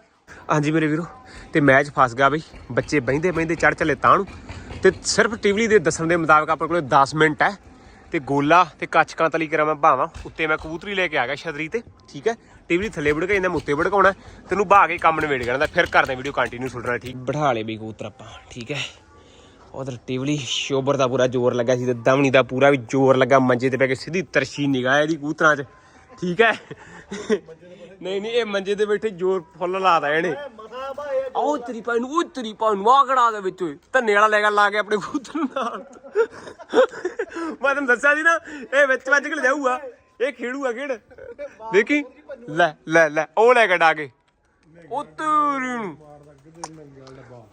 ਹਾਂਜੀ ਮੇਰੇ ਵੀਰੋ, ਤੇ ਮੈਚ ਫਸ ਗਿਆ ਬਈ। ਬੱਚੇ ਬਹਿੰਦੇ ਬਹਿੰਦੇ ਚੜ ਚੱਲੇ ਤਾਂ ਨੂੰ। ਤੇ ਸਿਰਫ ਟਿਵਲੀ ਦੇ ਦੱਸਣ ਦੇ ਮੁਤਾਬਕ ਆਪਣੇ ਕੋਲੇ 10 ਮਿੰਟ ਹੈ। ਤੇ ਗੋਲਾ ਤੇ ਕੱਚਕਾਂ ਤਲੀ ਕਰਾਂ ਮੈਂ ਭਾਵਾਂ। ਉੱਤੇ ਮੈਂ ਕਬੂਤਰੀ ਲੈ ਕੇ ਆ ਗਿਆ ਛਤਰੀ ਤੇ, ਠੀਕ ਹੈ? ਟਿਵਲੀ ਥੱਲੇ ਵੜ ਜਾਂਦਾ ਮੁੱਤੇ ਉੱਤੇ ਵੜਕਾਉਣਾ ਤੈਨੂੰ ਬਾਹ ਕੇ ਕੰਮ ਨਵੇੜ ਕਰਨਾ ਫਿਰ ਕਰਦੇ ਵੀਡੀਓ ਕੰਟੀਨਿਊ ਸੁਣਨਾ ਠੀਕ? ਬਿਠਾ ਲੇ ਬਈ ਕਬੂਤਰ ਆਪਾਂ, ਠੀਕ ਹੈ? ਉਧਰ ਟਿਵਲੀ ਸ਼ੋਬਰ ਦਾ ਪੂਰਾ ਜ਼ੋਰ ਲੱਗਾ ਸੀ ਤੇ ਦਮਣੀ ਦਾ ਪੂਰਾ ਵੀ ਜ਼ੋਰ ਲੱਗਾ, ਮੰਜੇ ਤੇ ਬੈ ਕੇ ਸਿੱਧੀ ਤਰਸ਼ੀ ਨਿਗਾਹ ਇਹਦੀ ਕਬੂਤਰਾਂ 'ਚ, ਠੀਕ ਹੈ? ਨਹੀਂ ਨਹੀਂ, ਇਹ ਮੰਜੇ ਤੇ ਬੈਠੇ ਜ਼ੋਰ ਫੁੱਲ ਲਾਦਾ ਇਹਨੇ। ਆਓ ਤੇਰੀ ਪਾਈ ਨੂੰ ਉਹ ਤੇਰੀ ਪਾਈ ਨੂੰ ਆ ਖੜਾ ਦੇ ਵਿੱਚ ਓਏ। ਧੰਨੇ ਵਾਲਾ ਲੈ ਕੇ ਲਾ ਕੇ ਆਪਣੇ ਕਬੂਤਰ ਨੂੰ ਨਾਲ। ਮੈਂ ਤੈਨੂੰ ਦੱਸਿਆ ਸੀ ਨਾ ਇਹ ਵਿੱਚ ਵੱਜ ਕੇ ਜਾਊਗਾ ਇਹ ਖੇੜੂਗਾ ਖੇੜ ਦੇਖੀ? ਲੈ ਲੈ ਲੈ ਉਹ ਲੈ ਕੇ ਡਾ ਕੇ। ਉਹ ਤੇਰੀ ਨੂੰ।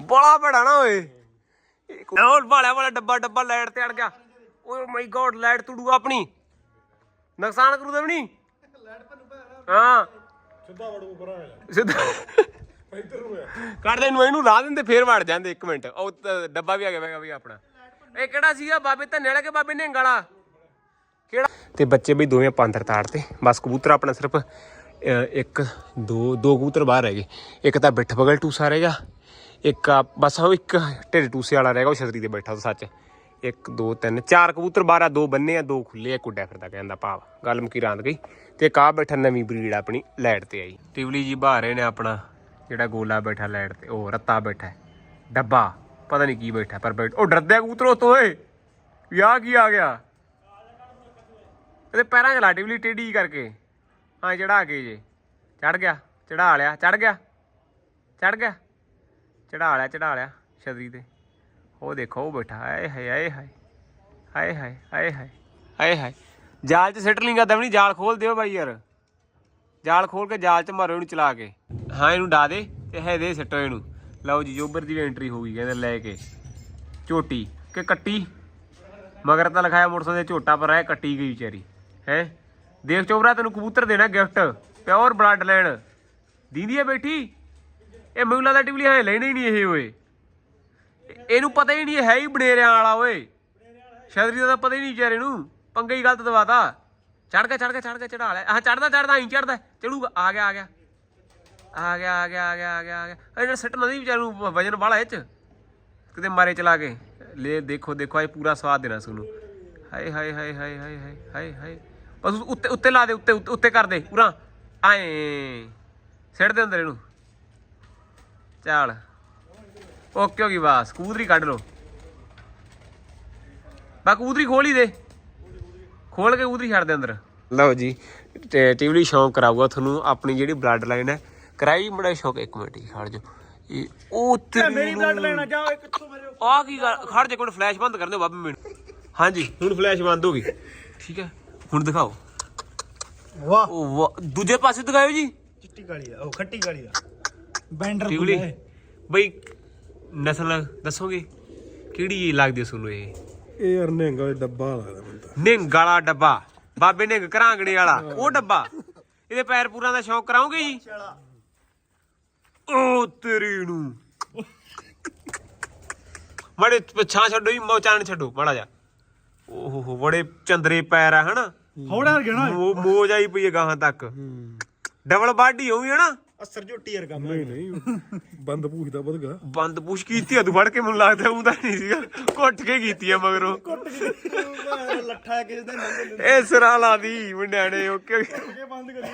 ਬੜਾ ਬੜਾ ਨਾ ਓਏ। ਉਹ ਵਾਲਿਆ ਵਾਲਾ ਡੱਬਾ ਡੱਬਾ ਲਾਈਟ ਤੇ ਅੜ ਗਿਆ। ਓਏ ਮਾਈ ਗੋਡ ਲਾਈਟ ਤੁੜੂ ਆਪਣੀ। ਨੁਕਸਾਨ ਕਰੂ ਦੇ ਨਹੀਂ ਹਾਂ। ਸਿੱਧਾ ਵੜੂ ਪਰਾਂ ਸਿੱਧਾ ਕੱਢ ਦੇ ਨੂੰ ਇਹਨੂੰ ਲਾ ਦਿੰਦੇ ਫੇਰ ਵੜ ਜਾਂਦੇ ਇੱਕ ਮਿੰਟ। ਉਹ ਤਾਂ ਡੱਬਾ ਵੀ ਆ ਗਿਆ ਵੇਗਾ ਵੀ ਆਪਣਾ। ਇਹ ਕਿਹੜਾ ਸੀਗਾ? ਬਾਬੇ ਧੰਨੇ ਵਾਲਾ ਕਿ ਬਾਬੇ ਨਿਹੰਗ ਵਾਲਾ? ਕਿਹੜਾ? ਤੇ ਬੱਚੇ ਵੀ ਦੋਵੇਂ ਪਾਂਦਰ ਤਾੜਤੇ ਬਸ ਕਬੂਤਰ ਆਪਣਾ ਸਿਰਫ ਅਹ, ਇੱਕ ਦੋ ਦੋ ਕਬੂਤਰ ਬਾਹਰ ਰਹਿ ਗਏ। ਇੱਕ ਤਾਂ ਬਿੱਠ ਬਗਲ ਟੂਸਾ ਰਹਿ ਗਿਆ। ਇੱਕ ਆ ਬਸ ਉਹ ਇੱਕ ਢਿੱਡ ਟੂਸੇ ਵਾਲਾ ਰਹਿ ਗਿਆ ਉਹ ਛਤਰੀ ਤੇ ਬੈਠਾ ਉਹ ਸੱਚ। ਇੱਕ ਦੋ ਤਿੰਨ ਚਾਰ ਕਬੂਤਰ ਬਾਹਰ ਆ ਦੋ ਬੰਨੇ ਆ ਦੋ ਖੁੱਲੇ ਆ ਕੁੱਡਿਆ ਫਿਰਦਾ ਕਹਿੰਦਾ ਭਾਵ। ਗੱਲ ਮੁਕੀ ਰਾਂਦ ਗਈ। ਤੇ ਕਾ ਬੈਠਾ ਨਵੀਂ ਬਰੀਡ ਆਪਣੀ ਲੈਟ ਤੇ ਆਈ। ਟਿਵਲੀ ਜੀ ਬਾਹਰ ਰਹੇ ਨੇ ਆਪਣਾ ਜਿਹੜਾ ਗੋਲਾ ਬੈਠਾ ਲੈਟ ਤੇ? ਉਹ ਰੱਤਾ ਬੈਠਾ ਡੱਬਾ। ਪਤਾ ਨਹੀਂ ਕੀ ਬੈਠਾ, ਪਰ ਬੈਠ ਉਹ ਡਰਦਿਆ ਕਬੂਤਰ ਤੋਏ ਤੋਂ ਵੀ ਆਹ ਕੀ ਆ ਗਿਆ? ਇਹਦੇ ਪੈਰਾਂ 'ਚ ਲਾਟਿਵਲੀ ਟੇਢੀ ਕਰਕੇ। ਹਾਂ ਚੜਾ ਕੇ ਜੇ। ਚੜ ਗਿਆ। ਚੜਾ ਲਿਆ। ਚੜ ਗਿਆ। ਚੜ ਗਿਆ। ਚੜਾ ਲਿਆ ਚੜਾ ਲਿਆ ਛਤਰੀ ਤੇ। ਉਹ ਦੇਖੋ, ਉਹ ਬੈਠਾ। ਆਏ ਹਾਏ ਆਏ ਹਾਏ। ਆਏ ਹਾਏ ਆਏ ਹਾਏ। ਆਏ ਹਾਏ। ਜਾਲ 'ਚ ਸਿੱਟ ਲਿੰਗਾ, ਦਮਣੀ ਜਾਲ ਖੋਲ ਦਿਓ ਬਾਈ ਯਾਰ। ਜਾਲ ਖੋਲ ਕੇ ਜਾਲ 'ਚ ਮਾਰੋ ਇਹਨੂੰ ਚਲਾ ਕੇ। ਹਾਂ, ਇਹਨੂੰ ਡਾ ਦੇ ਤੇ ਹੈ ਦੇ ਸਿੱਟੋ ਇਹਨੂੰ। ਲਓ ਜੀ, ਜੋਬਰ ਦੀ ਐਂਟਰੀ ਹੋ ਗਈ ਕਹਿੰਦੇ ਲੈ ਕੇ। ਝੋਟੀ ਕਿ ਕੱਟੀ? ਮਗਰ ਤਾਂ ਲਿਖਾਇਆ ਮੋਟਰਸਾਈਕਲ ਤੇ ਝੋਟਾ ਪਰ ਹੈ ਕੱਟੀ ਗਈ ਵਿਚਾਰੀ, ਹੈ? ਦੇਖ ਚੋਬਰਾ, ਤੈਨੂੰ ਕਬੂਤਰ ਦੇਣਾ ਗਿਫਟ ਪਿਓਰ ਬਲੱਡ ਲੈਣ। ਦੀਦੀ ਹੈ ਬੈਠੀ? ਇਹ ਮੈਨੂੰ ਦਾ ਟਿਵਲੀ ਹੈ ਲੈਣੀ ਹੀ ਨਹੀਂ ਇਹ, ਓਏ। ਇਹਨੂੰ ਪਤਾ ਹੀ ਨਹੀਂ ਹੈ ਹੀ ਬਨੇਰਿਆਂ ਵਾਲਾ, ਓਏ। ਸ਼ਦਰੀ ਦਾ ਤਾਂ ਪਤਾ ਹੀ ਨਹੀਂ ਵਿਚਾਰੇ ਨੂੰ, ਪੰਗਾ ਹੀ ਗਲਤ ਦਵਾਤਾ। ਚੜ ਗਿਆ ਚੜ ਗਿਆ ਚੜ ਗਿਆ ਚੜਾ ਲੈ। ਆਹ ਚੜਦਾ ਚੜਦਾ ਹੀ ਚੜਦਾ। ਚੜੂਗਾ। ਆ ਗਿਆ ਆ ਗਿਆ। ਆ ਗਿਆ ਆ ਗਿਆ ਆ ਗਿਆ ਆ ਗਿਆ ਆ ਗਿਆ। ਇਹਨਾਂ ਸੱਟ ਨਦੀ ਵਿਚਾਰ ਨੂੰ ਵਜਨ ਵਾਲਾ ਇਹ ਚ। ਕਿਤੇ ਮਾਰੇ ਚਲਾ ਕੇ। ਲੈ, ਦੇਖੋ ਦੇਖੋ ਇਹ ਪੂਰਾ ਸਵਾਦ ਦੇਣਾ ਸੁਣੋ ਹਾਏ ਹਾਏ ਹਾਏ ਹਾਏ ਹਾਏ ਹਾਏ ਹਾਏ ਹਾਏ। ਬਸ ਉਸ ਉੱਤੇ ਉੱਤੇ ਲਾ ਦੇ, ਉੱਤੇ, ਉੱਤੇ- ਉੱਤੇ ਕਰ ਦੇ, ਪੂਰਾ। ਆਏ। ਸਿੱਟ ਦੇ ਅੰਦਰ ਇਹਨੂੰ। ਚਾਲ। ਓਕੇ ਹੋ ਗਈ, ਬਸ। ਕਬੂਤਰੀ ਕੱਢ ਲੋ ਬਾ ਕਬੂਤਰੀ ਖੋਲ ਹੀ ਦੇ। ਖੋਲ ਕੇ ਕਬੂਤਰੀ ਛੱਡ ਦੇ ਅੰਦਰ। ਲਓ ਜੀ ਤੇ ਟਿਵਲੀ ਸ਼ੌਂਕ ਕਰਾਊਗਾ ਤੁਹਾਨੂੰ ਆਪਣੀ ਜਿਹੜੀ ਬਲੱਡ ਲਾਈਨ ਹੈ। ਕਰਾਈ ਬੜਾ ਸ਼ੌਕ ਇੱਕ ਮਿੰਟ ਹੀ ਖੜ ਜਾ ਇਹ ਉਹ ਤੇਰੀ ਮੇਰੀ ਬਲੱਡ ਲੈਣਾ ਜਾਓ ਇੱਕ ਕਿੱਥੋਂ ਮੇਰੇ ਆ ਕੀ ਗੱਲ? ਖੜ ਜਾ ਕੋਲ ਫਲੈਸ਼ ਬੰਦ ਕਰ ਦਿਓ ਬਾਬੇ ਮੈਨੂੰ। ਹਾਂਜੀ ਹੁਣ ਫਲੈਸ਼ ਬੰਦ ਹੋ ਗਈ। ਠੀਕ ਹੈ ਹੁਣ ਦਿਖਾਓ। ਵਾਹ। ਉਹ ਵਾਹ, ਦੂਜੇ ਪਾਸੇ ਦਿਖਾਓ ਜੀ। ਚਿੱਟੀ ਕਾਲੀ ਆ ਉਹ ਖੱਟੀ ਕਾਲੀ ਆ। ਬੈਂਡਰ ਟਿਵਲੀ ਬਈ ਨਸਲ ਦੱਸੋਗੇ ਕਿਹੜੀ ਲੱਗਦੀ ਤੁਹਾਨੂੰ ਇਹ? ਇਹ ਯਾਰ ਨਿਹੰਗ ਵਾਲੇ ਡੱਬਾ ਲੱਗਦਾ ਮੈਨੂੰ ਤਾਂ ਨਿੰਗ ਵਾਲਾ ਡੱਬਾ। ਬਾਬੇ ਨਿੰਗ ਘਰਾਂਗਣੇ ਵਾਲਾ ਉਹ ਡੱਬਾ। ਇਹਦੇ ਪੈਰ ਪੂਰਾਂ ਦਾ ਸ਼ੌਂਕ ਕਰਾਓਗੇ ਜੀ? ਉਹ ਤੇਰੀ ਨੂੰ। ਬੜੇ ਛਾਂ ਛੱਡੋ ਜੀ ਮੋਚਾਨ ਛੱਡੋ ਮਾੜਾ ਜਾ ਓਹ ਹੋ ਬੜੇ ਚੰਦਰੇ ਪੈਰ ਆ ਹਨਾ? ਹੌੜਾ ਗਿਆ ਮੋ ਮੋਜ ਆਈ ਪਈ ਹੈ ਗਾਹਾਂ ਤੱਕ। ਡਬਲ ਬਾਡੀ ਹੋਈ ਹੈ ਨਾ ਅਸਰ ਝੋਟੀ ਯਾਰ ਕੰਮ ਨਹੀਂ ਨਹੀਂ ਬੰਦ ਪੂਛਦਾ ਵਧਗਾ ਬੰਦ ਪੁਸ਼ ਕੀਤੀ ਆ ਤੂੰ ਫੜ ਕੇ ਮੈਨੂੰ ਲੱਗਦਾ ਉਹਦਾ ਨਹੀਂ ਸੀਗਾ। ਘੁੱਟ ਕੇ ਕੀਤੀ ਆ ਮਗਰੋਂ। ਲੱਠਾ ਕਿਸੇ ਦਾ ਨੰਗੇ ਇਹ ਸਰਾ ਲਾ ਦੀ ਮੁੰਡਿਆਂ ਨੇ ਓਕੇ। ਬੰਦ ਕਰੀ